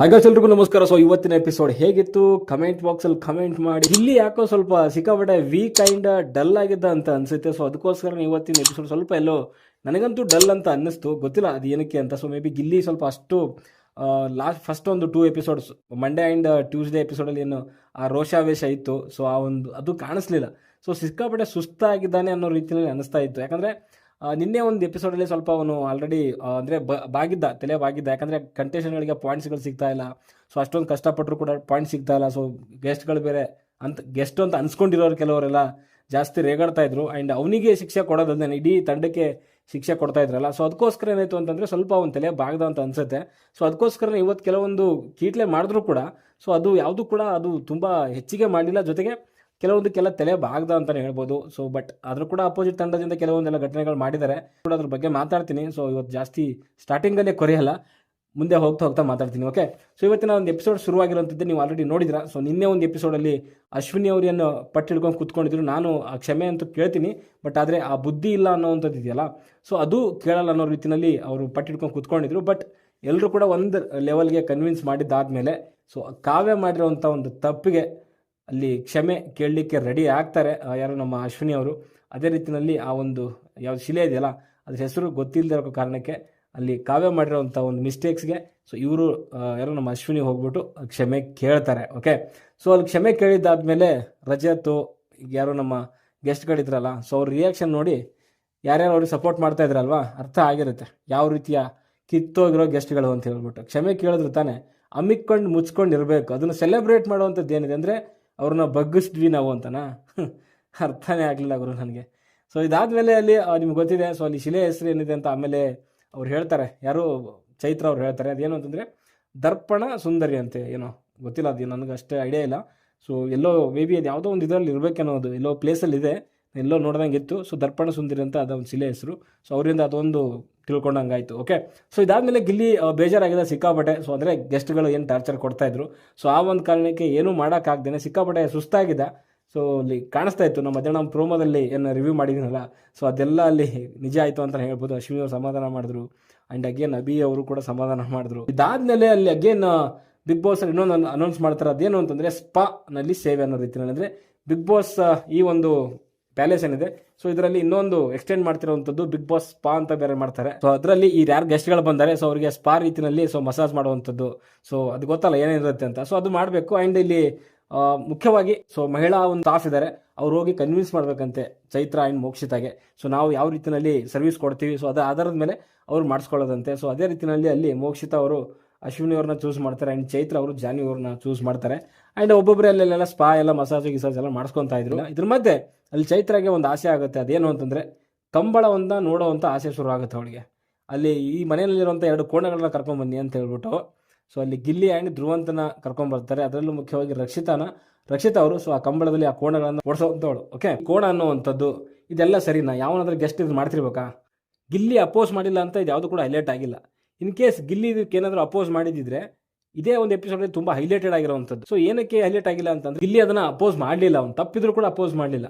ಹಾಗಾಗಿ ಎಲ್ರಿಗೂ ನಮಸ್ಕಾರ. ಸೊ ಇವತ್ತಿನ ಎಪಿಸೋಡ್ ಹೇಗಿತ್ತು? ಕಮೆಂಟ್ ಬಾಕ್ಸ್ ಅಲ್ಲಿ ಕಮೆಂಟ್ ಮಾಡಿ. ಇಲ್ಲಿ ಯಾಕೋ ಸ್ವಲ್ಪ ಸಿಕ್ಕಾಪಟ್ಟೆ ವೀಕ್ ಅಂಡ್ ಡಲ್ ಆಗಿದ್ದ ಅಂತ ಅನ್ಸುತ್ತೆ. ಸೊ ಅದಕ್ಕೋಸ್ಕರ ಇವತ್ತಿನ ಎಪಿಸೋಡ್ ಸ್ವಲ್ಪ ಎಲ್ಲೋ ನನಗಂತೂ ಡಲ್ ಅಂತ ಅನ್ನಿಸ್ತು. ಗೊತ್ತಿಲ್ಲ ಅದು ಏನಕ್ಕೆ ಅಂತ. ಸೊ ಮೇ ಬಿ ಗಿಲ್ಲಿ ಸ್ವಲ್ಪ ಅಷ್ಟು ಲಾಸ್ಟ್ ಫಸ್ಟ್ ಒಂದು two episodes Monday and Tuesday ಎಪಿಸೋಡಲ್ಲಿ ಏನು ಆ ರೋಷಾವೇಶ ಇತ್ತು. ಸೊ ಆ ಒಂದು ಅದು ಕಾಣಿಸ್ಲಿಲ್ಲ. ಸೊ ಸಿಕ್ಕಾಪಟ್ಟೆ ಸುಸ್ತಾಗಿದ್ದಾನೆ ಅನ್ನೋ ರೀತಿಯಲ್ಲಿ ಅನಿಸ್ತಾ ಇತ್ತು. ಯಾಕಂದರೆ ನಿನ್ನೆ ಒಂದು ಎಪಿಸೋಡಲ್ಲಿ ಸ್ವಲ್ಪ ಅವನು ಆಲ್ರೆಡಿ ಅಂದರೆ ಬಾಗಿದ್ದ, ತಲೆ ಬಾಗಿದ್ದ. ಯಾಕಂದರೆ ಪಾಯಿಂಟ್ಸ್ ಪಾಯಿಂಟ್ಸ್ಗಳು ಸಿಗ್ತಾ ಇಲ್ಲ. ಸೊ ಅಷ್ಟೊಂದು ಕಷ್ಟಪಟ್ಟರು ಕೂಡ ಪಾಯಿಂಟ್ ಸಿಗ್ತಾ ಇಲ್ಲ. ಸೊ ಗೆಸ್ಟ್ಗಳು ಬೇರೆ ಅಂತ ಗೆಸ್ಟ್ ಅಂತ ಅನ್ಸ್ಕೊಂಡಿರೋರು ಕೆಲವರೆಲ್ಲ ಜಾಸ್ತಿ ರೇಗಾಡ್ತಾ ಇದ್ರು. ಆ್ಯಂಡ್ ಅವನಿಗೆ ಶಿಕ್ಷೆ ಕೊಡೋದಂದ್ರೆ ಇಡೀ ತಂಡಕ್ಕೆ ಶಿಕ್ಷೆ ಕೊಡ್ತಾ ಇದ್ರಲ್ಲ. ಸೊ ಅದಕ್ಕೋಸ್ಕರ ಏನಾಯಿತು ಅಂತಂದರೆ ಸ್ವಲ್ಪ ಅವನ ತಲೆ ಬಾಗ್ದ ಅಂತ ಅನ್ಸುತ್ತೆ. ಸೊ ಅದಕ್ಕೋಸ್ಕರ ಇವತ್ತು ಕೆಲವೊಂದು ಕೀಟ್ಲೆ ಮಾಡಿದ್ರು ಕೂಡ. ಸೊ ಅದು ಯಾವುದು ಕೂಡ ಅದು ತುಂಬ ಹೆಚ್ಚಿಗೆ ಮಾಡಲಿಲ್ಲ ಜೊತೆಗೆ ಕೆಲವೊಂದಕ್ಕೆಲ್ಲ ತಲೆ ಬಾಗ್ದ ಅಂತಲೇ ಹೇಳ್ಬೋದು. ಸೊ ಬಟ್ ಆದರೂ ಕೂಡ ಅಪೋಸಿಟ್ ತಂಡದಿಂದ ಕೆಲವೊಂದೆಲ್ಲ ಘಟನೆಗಳು ಮಾಡಿದ್ದಾರೆ. ಕೂಡ ಅದ್ರ ಬಗ್ಗೆ ಮಾತಾಡ್ತೀನಿ. ಸೊ ಇವತ್ತು ಜಾಸ್ತಿ ಸ್ಟಾರ್ಟಿಂಗಲ್ಲೇ ಕೊರೆಯಲ್ಲ. ಮುಂದೆ ಹೋಗ್ತಾ ಹೋಗ್ತಾ ಮಾತಾಡ್ತೀನಿ ಓಕೆ ಸೊ ಇವತ್ತಿನ ಒಂದು ಎಪಿಸೋಡ್ ಶುರುವಾಗಿರುವಂಥದ್ದು ನೀವು ಆಲ್ರೆಡಿ ನೋಡಿದ್ರ ಸೊ ನಿನ್ನೆ ಒಂದು ಎಪಿಸೋಡಲ್ಲಿ ಅಶ್ವಿನಿ ಅವರನ್ನು ಪಟ್ಟು ಹಿಡ್ಕೊಂಡು ಕುತ್ಕೊಂಡಿದ್ರು. ನಾನು ಆ ಕ್ಷಮೆ ಅಂತ ಕೇಳ್ತೀನಿ ಬಟ್ ಆದರೆ ಆ ಬುದ್ಧಿ ಇಲ್ಲ ಅನ್ನೋವಂಥದ್ದು ಇದೆಯಲ್ಲ? ಸೊ ಅದು ಕೇಳಲ್ಲ ಅನ್ನೋ ರೀತಿಯಲ್ಲಿ ಅವರು ಪಟ್ಟಿಡ್ಕೊಂಡು ಕುತ್ಕೊಂಡಿದ್ರು. ಬಟ್ ಎಲ್ಲರೂ ಕೂಡ ಒಂದು ಲೆವೆಲ್ಗೆ ಕನ್ವಿನ್ಸ್ ಮಾಡಿದ್ದಾದಮೇಲೆ ಸೊ ಕಾವ್ಯ ಮಾಡಿರೋವಂಥ ಒಂದು ತಪ್ಪಿಗೆ ಅಲ್ಲಿ ಕ್ಷಮೆ ಕೇಳಲಿಕ್ಕೆ ರೆಡಿ ಆಗ್ತಾರೆ ಯಾರು ನಮ್ಮ ಅಶ್ವಿನಿ ಅವರು. ಅದೇ ರೀತಿಯಲ್ಲಿ ಆ ಒಂದು ಯಾವ್ದು ಶಿಲೆ ಇದೆಯಲ್ಲ, ಅದ್ರ ಹೆಸರು ಗೊತ್ತಿಲ್ಲದೆ ಇರೋ ಕಾರಣಕ್ಕೆ ಅಲ್ಲಿ ಕಾವ್ಯ ಮಾಡಿರೋವಂಥ ಒಂದು ಮಿಸ್ಟೇಕ್ಸ್ಗೆ ಸೊ ಇವರು ಯಾರು ನಮ್ಮ ಅಶ್ವಿನಿ ಹೋಗ್ಬಿಟ್ಟು ಕ್ಷಮೆ ಕೇಳ್ತಾರೆ ಓಕೆ ಸೊ ಅಲ್ಲಿ ಕ್ಷಮೆ ಕೇಳಿದ್ದಾದ್ಮೇಲೆ ರಜತ್ ಯಾರು ನಮ್ಮ ಗೆಸ್ಟ್ಗಳಿದ್ರಲ್ಲ ಸೊ ಅವ್ರ ರಿಯಾಕ್ಷನ್ ನೋಡಿ ಯಾರ್ಯಾರು ಅವ್ರಿಗೆ ಸಪೋರ್ಟ್ ಮಾಡ್ತಾ ಇದ್ರಲ್ವಾ, ಅರ್ಥ ಆಗಿರುತ್ತೆ. ಯಾವ ರೀತಿಯ ಕಿತ್ತೋಗಿರೋ ಗೆಸ್ಟ್ಗಳು ಅಂತ ಹೇಳ್ಬಿಟ್ಟು. ಕ್ಷಮೆ ಕೇಳಿದ್ರು ತಾನೆ ಅಮ್ಮಿಕೊಂಡು ಮುಚ್ಕೊಂಡು ಇರಬೇಕು ಅದನ್ನು ಸೆಲೆಬ್ರೇಟ್ ಮಾಡುವಂಥದ್ದು ಏನಿದೆ ಅಂದರೆ ಅವ್ರನ್ನ ಬಗ್ಗಿಸಿದ್ವಿ ನಾವು ಅಂತನಾ? ಅರ್ಥನೇ ಆಗಲಿಲ್ಲ ಗುರು ನನಗೆ. ಸೊ ಇದಾದಮೇಲೆ ಅಲ್ಲಿ ನಿಮ್ಗೆ ಗೊತ್ತಿದೆ ಸೊ ಅಲ್ಲಿ ಶಿಲೆ ಹೆಸರು ಏನಿದೆ ಅಂತ ಆಮೇಲೆ ಅವ್ರು ಹೇಳ್ತಾರೆ. ಯಾರು ಚೈತ್ರ ಅವ್ರು ಹೇಳ್ತಾರೆ. ಅದೇನು ಅಂತಂದರೆ, ದರ್ಪಣ ಸುಂದರಿ ಅಂತೆ. ಏನೋ, ಗೊತ್ತಿಲ್ಲ ಅದು ನನಗೆ ಅಷ್ಟೇ ಐಡಿಯಾ ಇಲ್ಲ. ಸೊ ಎಲ್ಲೋ ಮೇ ಬಿ ಅದು ಯಾವುದೋ ಒಂದು ಇದರಲ್ಲಿ ಇರಬೇಕನ್ನೋದು, ಎಲ್ಲೋ ಪ್ಲೇಸಲ್ಲಿ ಇದೆ. ಎಲ್ಲೋ ನೋಡ್ದಂಗೆ ಇತ್ತು. ಸೊ ದರ್ಪಣ ಸುಂದರಿ ಅಂತ ಅದೊಂದು ಶಿಲೆ ಹೆಸರು. ಸೊ ಅವರಿಂದ ಅದೊಂದು ತಿಳ್ಕೊಂಡಂಗಾಯಿತು ಓಕೆ ಸೊ ಇದಾದಮೇಲೆ ಗಿಲ್ಲಿ ಬೇಜಾರಾಗಿದೆ, ಸಿಕ್ಕಾಪಟ್ಟೆ. ಸೊ ಅಂದರೆ ಗೆಸ್ಟ್ಗಳು ಏನು ಟಾರ್ಚರ್ ಕೊಡ್ತಾ ಇದ್ರು. ಸೊ ಆ ಒಂದು ಕಾರಣಕ್ಕೆ ಏನೂ ಮಾಡೋಕ್ಕಾಗ್ದೇನೆ ಸಿಕ್ಕಾಪಟ್ಟೆ ಸುಸ್ತಾಗಿದೆ. ಸೊ ಅಲ್ಲಿ ಕಾಣಿಸ್ತಾ ಇತ್ತು. ನಮ್ಮ ಮಧ್ಯಾಹ್ನ ಪ್ರೋಮೋದಲ್ಲಿ ಏನು ರಿವ್ಯೂ ಮಾಡಿದ್ದೀನಲ್ಲ ಸೊ ಅದೆಲ್ಲ ಅಲ್ಲಿ ನಿಜ ಆಯಿತು ಅಂತ ಹೇಳ್ಬೋದು. ಅಶ್ವಿನಿ ಅವರು ಸಮಾಧಾನ ಮಾಡಿದ್ರು. ಆ್ಯಂಡ್ ಅಗೇನ್ ಅಭಿ ಅವರು ಕೂಡ ಸಮಾಧಾನ ಮಾಡಿದ್ರು. ಇದಾದಮೇಲೆ ಅಲ್ಲಿ ಅಗೇನ್ ಬಿಗ್ ಬಾಸ್ ಇನ್ನೊಂದು ಅನೌನ್ಸ್ ಮಾಡ್ತಾರೆ. ಅದೇನು ಅಂತಂದರೆ ಸ್ಪಾ ನಲ್ಲಿ ಸೇವೆ ಅನ್ನೋ ರೀತಿಯಲ್ಲಿ. ಅಂದರೆ ಬಿಗ್ ಬಾಸ್ ಈ ಒಂದು ಪ್ಯಾಲೇಸ್ ಏನಿದೆ. ಸೊ ಇದರಲ್ಲಿ ಇನ್ನೊಂದು ಎಕ್ಸ್ಟೆಂಡ್ ಮಾಡ್ತಿರೋವಂಥದ್ದು ಬಿಗ್ ಬಾಸ್ ಸ್ಪಾ ಅಂತ ಬೇರೆ ಮಾಡ್ತಾರೆ. ಸೊ ಅದರಲ್ಲಿ ಈ ಯಾರು ಗೆಸ್ಟ್ಗಳು ಬಂದರೆ ಸೊ ಅವರಿಗೆ ಸ್ಪಾ ರೀತಿಯಲ್ಲಿ ಸೊ ಮಸಾಜ್ ಮಾಡುವಂಥದ್ದು. ಸೊ ಅದು ಗೊತ್ತಲ್ಲ ಏನೇನಿರುತ್ತೆ ಅಂತ. ಸೊ ಅದು ಮಾಡಬೇಕು. ಆ್ಯಂಡ್ ಇಲ್ಲಿ ಮುಖ್ಯವಾಗಿ ಸೊ ಮಹಿಳಾ ಒಂದು ಸ್ಟಾಫ್ ಇದ್ದಾರೆ ಅವ್ರು ಹೋಗಿ ಕನ್ವಿನ್ಸ್ ಮಾಡಬೇಕಂತೆ ಚೈತ್ರ ಆ್ಯಂಡ್ ಮೋಕ್ಷಿತಾಗೆ. ಸೊ ನಾವು ಯಾವ ರೀತಿಯಲ್ಲಿ ಸರ್ವಿಸ್ ಕೊಡ್ತೀವಿ? ಸೊ ಅದ ಆಧಾರದ ಮೇಲೆ ಅವ್ರು ಮಾಡಿಸ್ಕೊಳ್ಳೋದಂತೆ. ಸೊ ಅದೇ ರೀತಿಯಲ್ಲಿ ಅಲ್ಲಿ ಮೋಕ್ಷಿತ ಅವರು ಅಶ್ವಿನಿ ಅವ್ರನ್ನ ಚೂಸ್ ಮಾಡ್ತಾರೆ. ಆ್ಯಂಡ್ ಚೈತ್ರ ಅವರು ಜಾನಿ ಅವ್ರನ್ನ ಚೂಸ್ ಮಾಡ್ತಾರೆ. ಆ್ಯಂಡ್ ಒಬ್ಬೊಬ್ಬರೇ ಅಲ್ಲೆಲ್ಲ ಸ್ಪಾ ಎಲ್ಲ ಮಸಾಜ್ ಗಿಸಾಜ್ ಎಲ್ಲ ಮಾಡಿಸ್ಕೊತಾ ಇದ್ರು. ಇದ್ರ ಮಧ್ಯೆ ಅಲ್ಲಿ ಚೈತ್ರಾಗೆ ಒಂದು ಆಸೆ ಆಗುತ್ತೆ. ಅದೇನು ಅಂತಂದರೆ ಕಂಬಳವನ್ನು ನೋಡೋವಂಥ ಆಸೆ ಶುರು ಆಗುತ್ತೆ ಅವಳಿಗೆ. ಅಲ್ಲಿ ಈ ಮನೆಯಲ್ಲಿರುವಂಥ ಎರಡು ಕೋಣಗಳನ್ನ ಕರ್ಕೊಂಬನ್ನಿ ಅಂತ ಹೇಳ್ಬಿಟ್ಟು, ಸೊ ಅಲ್ಲಿ ಗಿಲ್ಲಿ ಆ್ಯಂಡ್ ಧ್ರುವಂತನ ಕರ್ಕೊಂಬರ್ತಾರೆ ಅದರಲ್ಲೂ ಮುಖ್ಯವಾಗಿ ರಕ್ಷಿತಾನ. ರಕ್ಷಿತಾ ಅವರು, ಸೊ ಆ ಕಂಬಳದಲ್ಲಿ ಆ ಕೋಣಗಳನ್ನು ಓಡಿಸೋವಂಥವಳು ಓಕೆ ಕೋಣ ಅನ್ನುವಂಥದ್ದು, ಇದೆಲ್ಲ ಸರಿನಾ? ಯಾವನಾದ್ರೂ ಗೆಸ್ಟ್ ಇದು ಮಾಡ್ತಿರ್ಬೇಕಾ? ಗಿಲ್ಲಿ ಅಪೋಸ್ ಮಾಡಿಲ್ಲ ಅಂತ ಇದು ಯಾವುದು ಕೂಡ ಹೈಲೈಟ್ ಆಗಿಲ್ಲ. ಇನ್ ಕೇಸ್ ಗಿಲ್ಲಿ ಇದಕ್ಕೆ ಏನಾದರೂ ಅಪೋಸ್ ಮಾಡಿದಿದ್ರೆ, ಇದೇ ಒಂದು ಎಪಿಸೋಡಲ್ಲಿ ತುಂಬ ಹೈಲೈಟೆಡ್ ಆಗಿರುವಂಥದ್ದು. ಸೊ ಏನಕ್ಕೆ ಹೈಲೈಟ್ ಆಗಿಲ್ಲ ಅಂತಂದ್ರೆ, ಗಿಲ್ಲಿ ಅದನ್ನು ಅಪೋಸ್ ಮಾಡಲಿಲ್ಲ. ಅವ್ನು ತಪ್ಪಿದ್ರು ಕೂಡ ಅಪೋಸ್ ಮಾಡಲಿಲ್ಲ.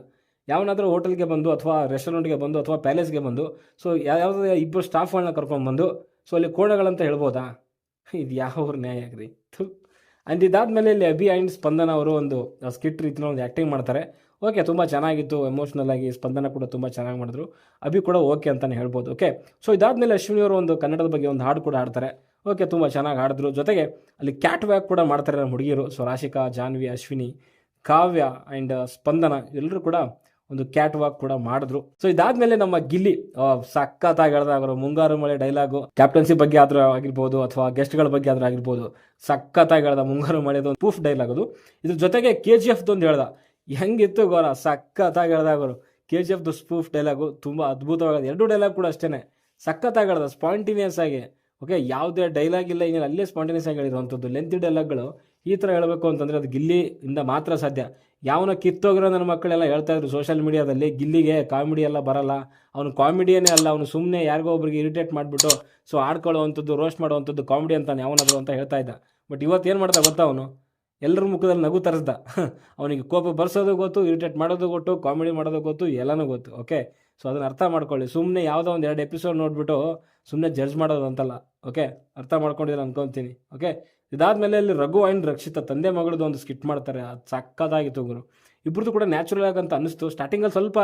ಯಾವನಾದ್ರೂ ಹೋಟೆಲ್ಗೆ ಬಂದು ಅಥವಾ ರೆಸ್ಟೋರೆಂಟ್ಗೆ ಬಂದು ಅಥವಾ ಪ್ಯಾಲೇಸ್ಗೆ ಬಂದು, ಸೊ ಯಾವುದೋ ಇಬ್ಬರು ಸ್ಟಾಫ್ಗಳನ್ನ ಕರ್ಕೊಂಡ್ಬಂದು ಸೊ ಅಲ್ಲಿ ಕೋಣಗಳಂತ ಹೇಳ್ಬೋದಾ? ಇದು ಯಾವ ನ್ಯಾಯ ಆಗ್ರಿ ಇದಾದ್ಮೇಲೆ ಇಲ್ಲಿ ಅಭಿ ಆ್ಯಂಡ್ ಸ್ಪಂದನ ಅವರು ಒಂದು ಸ್ಕಿಟ್ ರೀತಿನ ಒಂದು ಆ್ಯಕ್ಟಿಂಗ್ ಮಾಡ್ತಾರೆ. ಓಕೆ, ತುಂಬ ಚೆನ್ನಾಗಿತ್ತು, ಎಮೋಷ್ನಲ್ ಆಗಿ ಸ್ಪಂದನ ಕೂಡ ತುಂಬ ಚೆನ್ನಾಗಿ ಮಾಡಿದ್ರು. ಅಭಿ ಕೂಡ ಓಕೆ ಅಂತಲೇ ಹೇಳ್ಬೋದು, ಓಕೆ? ಸೊ ಇದಾದ್ಮೇಲೆ ಅಶ್ವಿನಿ ಅವರು ಒಂದು ಕನ್ನಡದ ಬಗ್ಗೆ ಒಂದು ಹಾಡು ಕೂಡ ಹಾಡ್ತಾರೆ. ಓಕೆ, ತುಂಬ ಚೆನ್ನಾಗಿ ಹಾಡಿದ್ರು. ಜೊತೆಗೆ ಅಲ್ಲಿ ಕ್ಯಾಟ್ ವ್ಯಾಕ್ ಕೂಡ ಮಾಡ್ತಾರೆ ನಮ್ಮ ಹುಡುಗಿಯರು. ಸೊ ರಾಶಿಕಾ, ಜಾನ್ವಿ, ಅಶ್ವಿನಿ, ಕಾವ್ಯ ಆ್ಯಂಡ್ ಸ್ಪಂದನ ಎಲ್ಲರೂ ಕೂಡ ಒಂದು ಕ್ಯಾಟ್ ವಾಕ್ ಕೂಡ ಮಾಡಿದ್ರು. ಸೊ ಇದಾದ್ಮೇಲೆ ನಮ್ಮ ಗಿಲ್ಲಿ ಸಖತ್ ಸಖತ್ತಾಗಿ ಹೇಳ್ದ ಅವರು, ಮುಂಗಾರು ಮಳೆ ಡೈಲಾಗು ಕ್ಯಾಪ್ಟನ್ಸಿ ಬಗ್ಗೆ ಆದ್ರೂ ಆಗಿರ್ಬೋದು ಅಥವಾ ಗೆಸ್ಟ್ಗಳ ಬಗ್ಗೆ ಆದ್ರೂ ಆಗಿರ್ಬೋದು, ಸಖತ್ತಾಗಿ ಹೇಳ್ದ ಮುಂಗಾರು ಮಳೆದು ಒಂದು ಪೂಫ್ ಡೈಲಾಗ್ ಅದು. ಇದ್ರ ಜೊತೆಗೆ ಕೆ ಜಿ ಎಫ್ ಒಂದು ಹೇಳ್ದ, ಹೆಂಗಿತ್ತು ಗೌರ ಸಖತ್ತಾಗಿ ಹೇಳ್ದ ಅವರು. ಕೆ ಜಿ ಎಫ್ದು ಸ್ಪೂಫ್ ಡೈಲಾಗು ತುಂಬಾ ಅದ್ಭುತವಾಗಿದೆ, ಎರಡು ಡೈಲಾಗ್ ಕೂಡ ಅಷ್ಟೇನೆ. ಸಖತ್ತಾಗಿ ಹೇಳ್ದ ಸ್ಪಾಂಟಿನಿಯಸ್ ಆಗಿ. ಓಕೆ ಯಾವುದೇ ಡೈಲಾಗ್ ಇಲ್ಲ, ಏನಿಲ್ಲ, ಅಲ್ಲೇ ಸ್ಪಾಂಟಿನಿಯಸ್ ಆಗಿ ಹೇಳಿರುವಂಥದ್ದು ಲೆಂತಿ ಡೈಲಾಗ್ಗಳು ಈ ಥರ ಹೇಳಬೇಕು ಅಂತಂದರೆ ಅದು ಗಿಲ್ಲಿ ಇಂದ ಮಾತ್ರ ಸಾಧ್ಯ. ಯಾವನ ಕಿತ್ತೋಗಿರೋ ನನ್ನ ಮಕ್ಕಳೆಲ್ಲ ಹೇಳ್ತಾ ಇದ್ರು ಸೋಷಿಯಲ್ ಮೀಡಿಯಾದಲ್ಲಿ ಗಿಲ್ಲಿಗೆ ಕಾಮಿಡಿ ಎಲ್ಲ ಬರಲ್ಲ. ಅವನು ಕಾಮಿಡಿಯೇ ಅಲ್ಲ, ಅವನು ಸುಮ್ಮನೆ ಯಾರಿಗೋ ಒಬ್ರಿಗೆ ಇರಿಟೇಟ್ ಮಾಡಿಬಿಟ್ಟು, ಸೊ ಆಡ್ಕೊಳ್ಳೋವಂಥದ್ದು ರೋಸ್ಟ್ ಮಾಡುವಂಥದ್ದು ಕಾಮಿಡಿ ಅಂತಾನೆ ಯಾವನಾದ್ರು ಅಂತ ಹೇಳ್ತಾ ಇದ್ದ. ಬಟ್ ಇವತ್ತು ಏನು ಮಾಡ್ತಾ ಗೊತ್ತಾ ಅವನು? ಎಲ್ಲರ ಮುಖದಲ್ಲಿ ನಗು ತರಿಸ್ದ. ಅವನಿಗೆ ಕೋಪ ಬರ್ಸೋದು ಗೊತ್ತು ಇರಿಟೇಟ್ ಮಾಡೋದು ಗೊತ್ತು ಕಾಮಿಡಿ ಮಾಡೋದು ಗೊತ್ತು, ಎಲ್ಲನೂ ಗೊತ್ತು ಓಕೆ ಸೊ ಅದನ್ನು ಅರ್ಥ ಮಾಡ್ಕೊಳ್ಳಿ. ಸುಮ್ಮನೆ ಯಾವುದೋ ಒಂದು ಎರಡು ಎಪಿಸೋಡ್ ನೋಡಿಬಿಟ್ಟು ಸುಮ್ಮನೆ ಜಡ್ಜ್ ಮಾಡೋದು ಅಂತಲ್ಲ ಓಕೆ ಅರ್ಥ ಮಾಡ್ಕೊಂಡಿದ್ರೆ ಅನ್ಕೊತೀನಿ ಓಕೆ ಇದಾದ್ಮೇಲೆ ಅಲ್ಲಿ ರಘು ಆ್ಯಂಡ್ ರಕ್ಷಿತ ತಂದೆ ಮಗಳದ್ದು ಒಂದು ಸ್ಕಿಟ್ ಮಾಡ್ತಾರೆ. ಅದು ಸಕ್ಕದಾಗಿತ್ತು ಗುರು. ಇಬ್ಬರದ್ದು ಕೂಡ ನ್ಯಾಚುರಲ್ ಆಗಿ ಅಂತ ಅನಿಸ್ತು ಸ್ಟಾರ್ಟಿಂಗಲ್ಲಿ ಸ್ವಲ್ಪ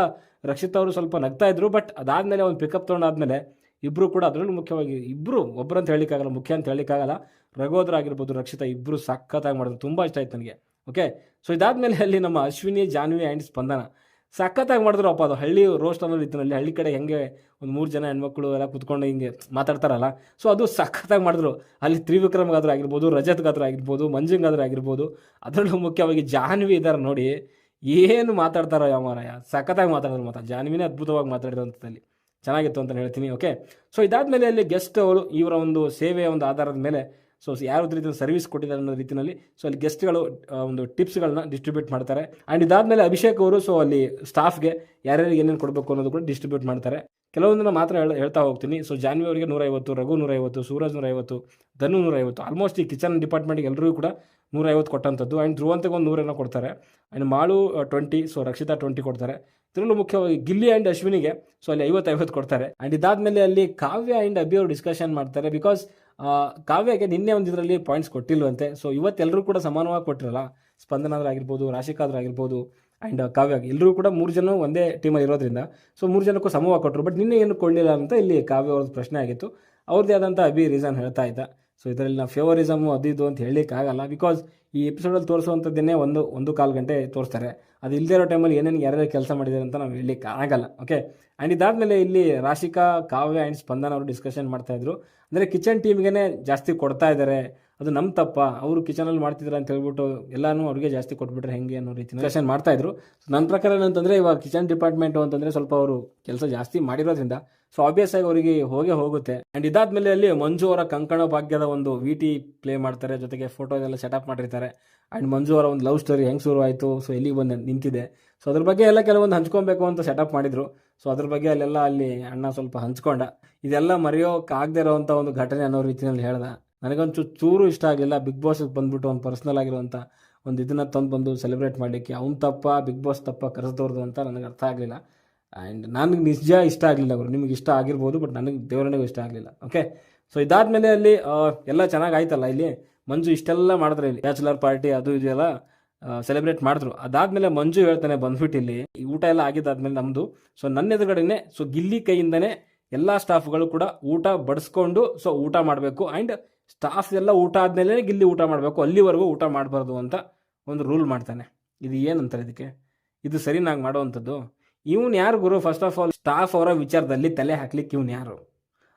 ರಕ್ಷಿತ ಅವರು ಸ್ವಲ್ಪ ನಗ್ತಾ ಇದ್ರು ಬಟ್ ಅದಾದಮೇಲೆ ಒಂದು ಪಿಕಪ್ ತೊಗೊಂಡಾದ್ಮೇಲೆ ಇಬ್ಬರು ಕೂಡ ಅದರಲ್ಲೂ ಮುಖ್ಯವಾಗಿ ಇಬ್ಬರು ಒಬ್ಬರಂತ ಹೇಳಿಕ್ಕಾಗಲ್ಲ ಮುಖ್ಯ ಅಂತ ಹೇಳಿಕ್ಕಾಗಲ್ಲ ರಘೋದ್ರ ಆಗಿರ್ಬೋದು, ರಕ್ಷಿತಾ ಇಬ್ಬರು ಸಖತ್ತಾಗಿ ಮಾಡಿದ್ರು. ತುಂಬ ಇಷ್ಟ ಆಯ್ತು ನನಗೆ. ಓಕೆ ಸೊ ಇದಾದಮೇಲೆ ಅಲ್ಲಿ ನಮ್ಮ ಅಶ್ವಿನಿ, ಜಾನ್ವಿ ಆ್ಯಂಡ್ ಸ್ಪಂದನ. ಸಖತ್ತಾಗಿ ಮಾಡಿದ್ರು ಅಪ್ಪ ಅದು. ಹಳ್ಳಿ ರೋಸ್ಟ್ ಅನ್ನೋ ರೀತಿಯಲ್ಲಿ ಹಳ್ಳಿ ಕಡೆ ಹೆಂಗೆ ಒಂದು ಮೂರು ಜನ ಹೆಣ್ಮಕ್ಳು ಎಲ್ಲ ಕುತ್ಕೊಂಡು ಹಿಂಗೆ ಮಾತಾಡ್ತಾರಲ್ಲ. ಸೊ ಅದು ಸಖತ್ತಾಗಿ ಮಾಡಿದ್ರು. ಅಲ್ಲಿ ತ್ರಿವಿಕ್ರಮ್ಗಾದ್ರೂ ಆಗಿರ್ಬೋದು, ರಜತ್ಗಾದ್ರೂ ಆಗಿರ್ಬೋದು, ಮಂಜುಗಾದ್ರೂ ಆಗಿರ್ಬೋದು, ಅದರಲ್ಲೂ ಮುಖ್ಯವಾಗಿ ಜಾಹ್ನವಿ ಇದ್ದಾರೆ ನೋಡಿ. ಏನು ಮಾತಾಡ್ತಾರೋ ಯಾಮಾರಯ. ಸಖತ್ತಾಗಿ ಮಾತಾಡಿದ್ರು ಮಾತಾ ಜಾನ್ವಿನೇ ಅದ್ಭುತವಾಗಿ ಮಾತಾಡಿರೋಂಥದ್ದಲ್ಲಿ ಚೆನ್ನಾಗಿತ್ತು ಅಂತ ಹೇಳ್ತೀನಿ ಓಕೆ ಸೊ ಇದಾದಮೇಲೆ ಅಲ್ಲಿ ಗೆಸ್ಟ್ ಅವರು ಇವರ ಒಂದು ಸೇವೆಯ ಒಂದು ಆಧಾರದ ಮೇಲೆ ಸೊ ಯಾವ ರೀತಿ ಸರ್ವಿಸ್ ಕೊಟ್ಟಿದ್ದಾರೆ ಅನ್ನೋ ರೀತಿಯಲ್ಲಿ ಸೊ ಅಲ್ಲಿ ಗೆಸ್ಟ್ಗಳು ಒಂದು ಟಿಪ್ಸ್ಗಳನ್ನ ಡಿಸ್ಟ್ರಿಬ್ಯೂಟ್ ಮಾಡ್ತಾರೆ. ಆ್ಯಂಡ್ ಇದಾದಮೇಲೆ ಅಭಿಷೇಕ್ ಅವರು ಸೊ ಅಲ್ಲಿ ಸ್ಟಾಫ್ಗೆ ಯಾರ್ಯಾರಿಗೆ ಏನೇನು ಕೊಡಬೇಕು ಅನ್ನೋದು ಕೂಡ ಡಿಸ್ಟ್ರಿಬ್ಯೂಟ್ ಮಾಡ್ತಾರೆ. ಕೆಲವೊಂದನ್ನು ಮಾತ್ರ ಹೇಳ, ಹೇಳ್ತಾ ಹೋಗ್ತೀನಿ. ಸೊ ಜಾನ್ವಿ ಅವರಿಗೆ ನೂರೈವತ್ತು, ರಘು ನೂರೈವತ್ತು, ಸೂರಜ್ ನೂರೈವತ್ತು, ಧನು ನೂರೈವತ್ತು ಆಲ್ಮೋಸ್ಟ್ ಈ ಕಿಚನ್ ಡಿಪಾರ್ಟ್ಮೆಂಟ್ಗೆ ಎಲ್ಲರಿಗೂ ಕೂಡ ನೂರೈವತ್ತು ಕೊಟ್ಟಂಥದ್ದು. ಆ್ಯಂಡ್ ಧ್ರುವಂತಗೆ ಒಂದು ನೂರನ್ನು ಕೊಡ್ತಾರೆ. And Malu twenty so Rakshita twenty ಕೊಡ್ತಾರೆ. ಇದರಲ್ಲೂ ಮುಖ್ಯವಾಗಿ ಗಿಲ್ಲಿ ಆ್ಯಂಡ್ ಅಶ್ವಿನಿಗೆ ಸೊ ಅಲ್ಲಿ ಐವತ್ತು ಐವತ್ತು ಕೊಡ್ತಾರೆ. ಆ್ಯಂಡ್ ಇದಾದಮೇಲೆ ಅಲ್ಲಿ ಕಾವ್ಯ ಆ್ಯಂಡ್ ಅಭಿ ಅವರು ಡಿಸ್ಕಷನ್ ಮಾಡ್ತಾರೆ ಬಿಕಾಸ್ ಕಾವ್ಯಗೆ ನಿನ್ನೆ ಒಂದು ಇದರಲ್ಲಿ ಪಾಯಿಂಟ್ಸ್ ಕೊಟ್ಟಿಲ್ವಂತೆ. ಸೊ ಇವತ್ತೆಲ್ಲರೂ ಕೂಡ ಸಮಾನವಾಗಿ ಕೊಟ್ಟಿರಲ್ಲ. ಸ್ಪಂದನಾದ್ರಾಗಿರ್ಬೋದು ರಾಶಿಕಾದ್ರಾಗಿರ್ಬೋದು ಆ್ಯಂಡ್ ಕಾವ್ಯ ಎಲ್ಲರೂ ಕೂಡ ಮೂರು ಜನ ಒಂದೇ ಟೀಮಲ್ಲಿ ಇರೋದ್ರಿಂದ ಸೊ ಮೂರು ಜನಕ್ಕೂ ಸಮವಾಗಿ ಕೊಟ್ಟರು ಬಟ್ ನಿನ್ನೆ ಏನು ಕೊಡಲಿಲ್ಲ ಅಂತ ಇಲ್ಲಿ ಕಾವ್ಯ ಅವ್ರದ್ದು ಪ್ರಶ್ನೆ ಆಗಿತ್ತು. ಅವ್ರದ್ದೇ ಆದಂಥ ಅಭಿ ರೀಸನ್ ಹೇಳ್ತಾ ಇದ್ದ. ಸೊ ಇದರಲ್ಲಿ ನಾವು ಫೇವರಿಸಮು ಅದು ಇದು ಅಂತ ಹೇಳಲಿಕ್ಕಾಗಲ್ಲ ಬಿಕಾಸ್ ಈ ಎಪಿಸೋಡಲ್ಲಿ ತೋರಿಸುವಂಥದ್ದನ್ನೇ ಒಂದು ಒಂದು ಕಾಲು ಗಂಟೆ ತೋರಿಸ್ತಾರೆ. ಅದು ಇಲ್ಲದೇ ಇರೋ ಟೈಮಲ್ಲಿ ಏನೇನು ಯಾರ್ಯಾರು ಕೆಲಸ ಮಾಡಿದ್ದಾರೆ ಅಂತ ನಾವು ಹೇಳಲಿಕ್ಕೆ ಆಗಲ್ಲ. ಓಕೆ ಆ್ಯಂಡ್ ಇದಾದಮೇಲೆ ಇಲ್ಲಿ ರಾಶಿಕಾ, ಕಾವ್ಯ ಆ್ಯಂಡ್ ಸ್ಪಂದನ ಅವರು ಡಿಸ್ಕಷನ್ ಮಾಡ್ತಾಯಿದ್ರು ಅಂದರೆ ಕಿಚನ್ ಟೀಮ್ಗೆ ಜಾಸ್ತಿ ಕೊಡ್ತಾ ಇದ್ದಾರೆ ಅದು ನಮ್ಮ ತಪ್ಪ. ಅವರು ಕಿಚನಲ್ಲಿ ಮಾಡ್ತಿದ್ರು ಅಂತ ಹೇಳ್ಬಿಟ್ಟು ಎಲ್ಲಾನು ಅವ್ರಿಗೆ ಜಾಸ್ತಿ ಕೊಟ್ಬಿಟ್ರೆ ಹೆಂಗೆ ಅನ್ನೋ ರೀತಿ ಡಿಸ್ಕಷನ್ ಮಾಡ್ತಾ ಇದ್ರು. ನನ್ನ ಪ್ರಕಾರ ಏನಂತಂದರೆ ಇವಾಗ ಕಿಚನ್ ಡಿಪಾರ್ಟ್ಮೆಂಟು ಅಂತಂದರೆ ಸ್ವಲ್ಪ ಅವರು ಕೆಲಸ ಜಾಸ್ತಿ ಮಾಡಿರೋದ್ರಿಂದ ಸೊ ಆಬ್ವಿಯಸ್ ಆಗಿ ಅವರಿಗೆ ಹೋಗೇ ಹೋಗುತ್ತೆ. ಆ್ಯಂಡ್ ಇದಾದ್ಮೇಲೆ ಅಲ್ಲಿ ಮಂಜು ಅವರ ಕಂಕಣ ಭಾಗ್ಯದ ಒಂದು ವಿ ಟಿ ಪ್ಲೇ ಮಾಡ್ತಾರೆ, ಜೊತೆಗೆ ಫೋಟೋ ಎಲ್ಲ ಸೆಟಪ್ ಮಾಡಿರ್ತಾರೆ. ಆ್ಯಂಡ್ ಮಂಜು ಅವರ ಒಂದು ಲವ್ ಸ್ಟೋರಿ ಹೆಂಗೆ ಶುರು ಆಯಿತು ಸೊ ಎಲ್ಲಿಗೆ ಬಂದು ನಿಂತಿದೆ. ಸೊ ಅದ್ರ ಬಗ್ಗೆ ಎಲ್ಲ ಕೆಲವೊಂದು ಹಂಚ್ಕೊಬೇಕು ಅಂತ ಸೆಟಪ್ ಮಾಡಿದ್ರು. ಸೊ ಅದ್ರ ಬಗ್ಗೆ ಅಲ್ಲೆಲ್ಲ ಅಲ್ಲಿ ಅಣ್ಣ ಸ್ವಲ್ಪ ಹಂಚ್ಕೊಂಡ. ಇದೆಲ್ಲ ಮರೆಯೋಕ್ಕಾಗದೇ ಇರೋವಂಥ ಒಂದು ಘಟನೆ ಅನ್ನೋ ರೀತಿಯಲ್ಲಿ ಹೇಳ್ದ. ನನಗಂತೂ ಚೂರು ಇಷ್ಟ ಆಗಲಿಲ್ಲ ಬಿಗ್ ಬಾಸ್ಗೆ ಬಂದ್ಬಿಟ್ಟು ಒಂದು ಪರ್ಸ್ನಲ್ ಆಗಿರುವಂಥ ಒಂದು ಇದನ್ನ ತಂದು ಬಂದು ಸೆಲೆಬ್ರೇಟ್ ಮಾಡಲಿಕ್ಕೆ ಅವ್ನು ತಪ್ಪ, ಬಿಗ್ ಬಾಸ್ ತಪ್ಪ ಕರೆಸ್ದವ್ರದ್ದು ಅಂತ ನನಗೆ ಅರ್ಥ ಆಗಲಿಲ್ಲ. ಆ್ಯಂಡ್ ನನಗೆ ನಿಜ ಇಷ್ಟ ಆಗಲಿಲ್ಲ ಅವರು ನಿಮಗೆ ಇಷ್ಟ ಆಗಿರ್ಬೋದು ಬಟ್ ನನಗೆ ದೇವರನಿಗೂ ಇಷ್ಟ ಆಗಲಿಲ್ಲ. ಓಕೆ ಸೊ ಇದಾದಮೇಲೆ ಅಲ್ಲಿ ಎಲ್ಲ ಚೆನ್ನಾಗಿ ಆಯ್ತಲ್ಲ ಇಲ್ಲಿ? ಮಂಜು ಇಷ್ಟೆಲ್ಲ ಮಾಡಿದ್ರೆ ಇಲ್ಲಿ? ಬ್ಯಾಚುಲರ್ ಪಾರ್ಟಿ ಅದು ಇದು ಎಲ್ಲ? ಸೆಲೆಬ್ರೇಟ್ ಮಾಡಿದ್ರು. ಅದಾದ್ಮೇಲೆ ಮಂಜು ಹೇಳ್ತಾನೆ ಬಂದ್ಬಿಟ್ಟು ಇಲ್ಲಿ ಊಟ ಎಲ್ಲ ಆಗಿದ್ದಾದ್ಮೇಲೆ ನಮ್ಮದು ಸೊ ನನ್ನ ಎದುರುಗಡೆನೆ ಸೊ ಗಿಲ್ಲಿ ಕೈಯಿಂದನೇ ಎಲ್ಲ ಸ್ಟಾಫ್ಗಳು ಕೂಡ ಊಟ ಬಡಿಸ್ಕೊಂಡು ಸೊ ಊಟ ಮಾಡಬೇಕು. ಆ್ಯಂಡ್ ಸ್ಟಾಫ್ ಎಲ್ಲ ಊಟ ಆದಮೇಲೆ ಗಿಲ್ಲಿ ಊಟ ಮಾಡಬೇಕು. ಅಲ್ಲಿವರೆಗೂ ಊಟ ಮಾಡಬಾರ್ದು ಅಂತ ಒಂದು ರೂಲ್ ಮಾಡ್ತಾನೆ. ಇದು ಏನಂತಾರೆ ಇದಕ್ಕೆ? ಇದು ಸರಿನಾಗಿ ಮಾಡುವಂಥದ್ದು ಇವನು ಯಾರು ಗುರು? ಫಸ್ಟ್ ಆಫ್ ಆಲ್ ಸ್ಟಾಫ್ ಅವರ ವಿಚಾರದಲ್ಲಿ ತಲೆ ಹಾಕ್ಲಿಕ್ಕೆ ಇವನು ಯಾರು?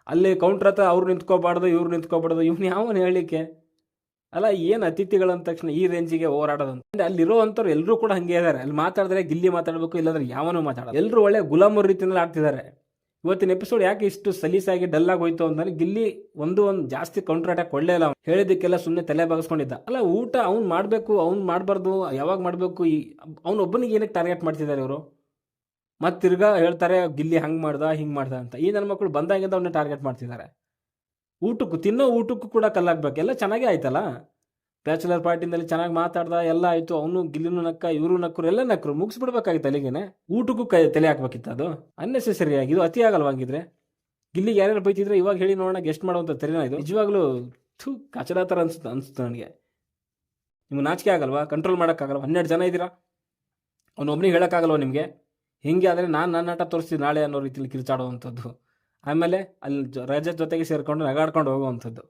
ಅಲ್ಲಿ ಕೌಂಟರ್ ಹತ್ರ ಅವ್ರು ನಿಂತ್ಕೋಬಾರ್ದು, ಇವ್ರು ನಿಂತ್ಕೋಬಾರ್ದು, ಇವ್ನು ಯಾವನು ಹೇಳಲಿಕ್ಕೆ ಅಲ್ಲ, ಏನು ಅಂದ ತಕ್ಷಣ ಈ ರೇಂಜಿಗೆ ಹೋರಾಡೋದಂತ? ಅಂದ್ರೆ ಅಲ್ಲಿ ಅಂಥವ್ರು ಎಲ್ಲರೂ ಕೂಡ ಹಂಗೆ ಇದ್ದಾರೆ ಅಲ್ಲಿ ಮಾತಾಡಿದ್ರೆ ಗಿಲ್ಲಿ ಮಾತಾಡಬೇಕು, ಇಲ್ಲಾಂದ್ರೆ ಯಾವನೂ ಮಾತಾಡೋದು ಎಲ್ಲರೂ ಒಳ್ಳೆ ಗುಲಾಮರ್ ರೀತಿಯಲ್ಲಿ ಆಡ್ತಿದ್ದಾರೆ ಇವತ್ತಿನ ಎಪಿಸೋಡ್ ಯಾಕೆ ಇಷ್ಟು ಸಲೀಸಾಗಿ ಡಲ್ ಆಗಿ ಹೋಯ್ತು ಅಂತಂದ್ರೆ ಗಿಲ್ಲಿ ಒಂದು ಒಂದು ಜಾಸ್ತಿ ಕೌಂಟರ್ ಅಟ್ಯಾಕ್ ಒಳ್ಳೆ ಇಲ್ಲ ಹೇಳಿದಕ್ಕೆಲ್ಲ ಸುಮ್ಮನೆ ತಲೆ ಬಾಗಿಸ್ಕೊಂಡಿದ್ದ. ಅಲ್ಲ, ಊಟ ಅವ್ನು ಮಾಡಬೇಕು, ಅವ್ನು ಮಾಡಬಾರ್ದು, ಯಾವಾಗ ಮಾಡಬೇಕು, ಈ ಅವ್ನೊಬ್ಬನಿಗೆ ಏನಕ್ಕೆ ಟಾರ್ಗೆಟ್ ಮಾಡ್ತಿದ್ದಾರೆ ಇವರು? ಮತ್ತೆ ತಿರ್ಗಾ ಹೇಳ್ತಾರೆ, ಗಿಲ್ಲಿ ಹಂಗೆ ಮಾಡ್ದ, ಹಿಂಗೆ ಮಾಡ್ದ ಅಂತ. ಈ ನನ್ನ ಮಕ್ಕಳು ಬಂದಾಗಿಂದ ಅವನ್ನ ಟಾರ್ಗೆಟ್ ಮಾಡ್ತಿದ್ದಾರೆ. ಊಟಕ್ಕೂ, ತಿನ್ನೋ ಊಟಕ್ಕೂ ಕೂಡ ಕಲ್ಲಾಗ್ಬೇಕು ಎಲ್ಲ ಚೆನ್ನಾಗೇ ಆಯ್ತಲ್ಲ? ಬ್ಯಾಚುಲರ್ ಪಾರ್ಟಿನಲ್ಲಿ ಚೆನ್ನಾಗಿ ಮಾತಾಡ್ದ, ಎಲ್ಲ ಆಯಿತು. ಅವನು ಗಿಲ್ಲಿನೂ ನಕ್ಕ, ಇವರು ನಕ್ಕರು ಎಲ್ಲ ನಕ್ಕರು ಮುಗಿಸ್ಬಿಡ್ಬೇಕಾಗಿತ್ತು ಅಲ್ಲಿಗೆನೆ ಊಟಕ್ಕೂ ಕೈ, ತಲೆ ಹಾಕ್ಬೇಕಿತ್ತು ಅದು. ಅನ್ನೆಸೆಸರಿ ಆಗಿದ್ದು ಅತಿ ಆಗಲ್ವಾ ಹಂಗಿದ್ರೆ? ಗಿಲ್ಲಿಗೆ ಯಾರ್ಯಾರು ಬೈತಿದ್ರೆ ಇವಾಗ ಹೇಳಿ ನೋಡೋಣ ಗೆಸ್ಟ್ ಮಾಡುವಂಥ ತೆರಿನ ಇದು. ನಿಜವಾಗ್ಲೂ, ಥೂ ಕಚಡ ಥರ ಅನ್ಸುತ್ತೆ ಅನಿಸ್ತು ನನಗೆ. ನಿಮ್ಗೆ ನಾಚಿಕೆ ಆಗಲ್ವಾ? ಕಂಟ್ರೋಲ್ ಮಾಡೋಕ್ಕಾಗಲ್ವ? ಹನ್ನೆರಡು ಜನ ಇದ್ದೀರಾ? ಅವ್ನು ಒಬ್ಬನಿಗೆ ಹೇಳೋಕ್ಕಾಗಲ್ವಾ ನಿಮಗೆ? ಹಿಂಗೆ ಆದರೆ ನಾನು ನನ್ನ ಆಟ ತೋರಿಸ್ತೀನಿ ನಾಳೆ ಅನ್ನೋ ರೀತಿಯಲ್ಲಿ ಕಿರ್ಚಾಡುವಂಥದ್ದು. ಆಮೇಲೆ ಅಲ್ಲಿ ರಜೆ ಜೊತೆಗೆ ಸೇರಿಕೊಂಡು ನಗಾಡ್ಕೊಂಡು ಹೋಗುವಂಥದ್ದು.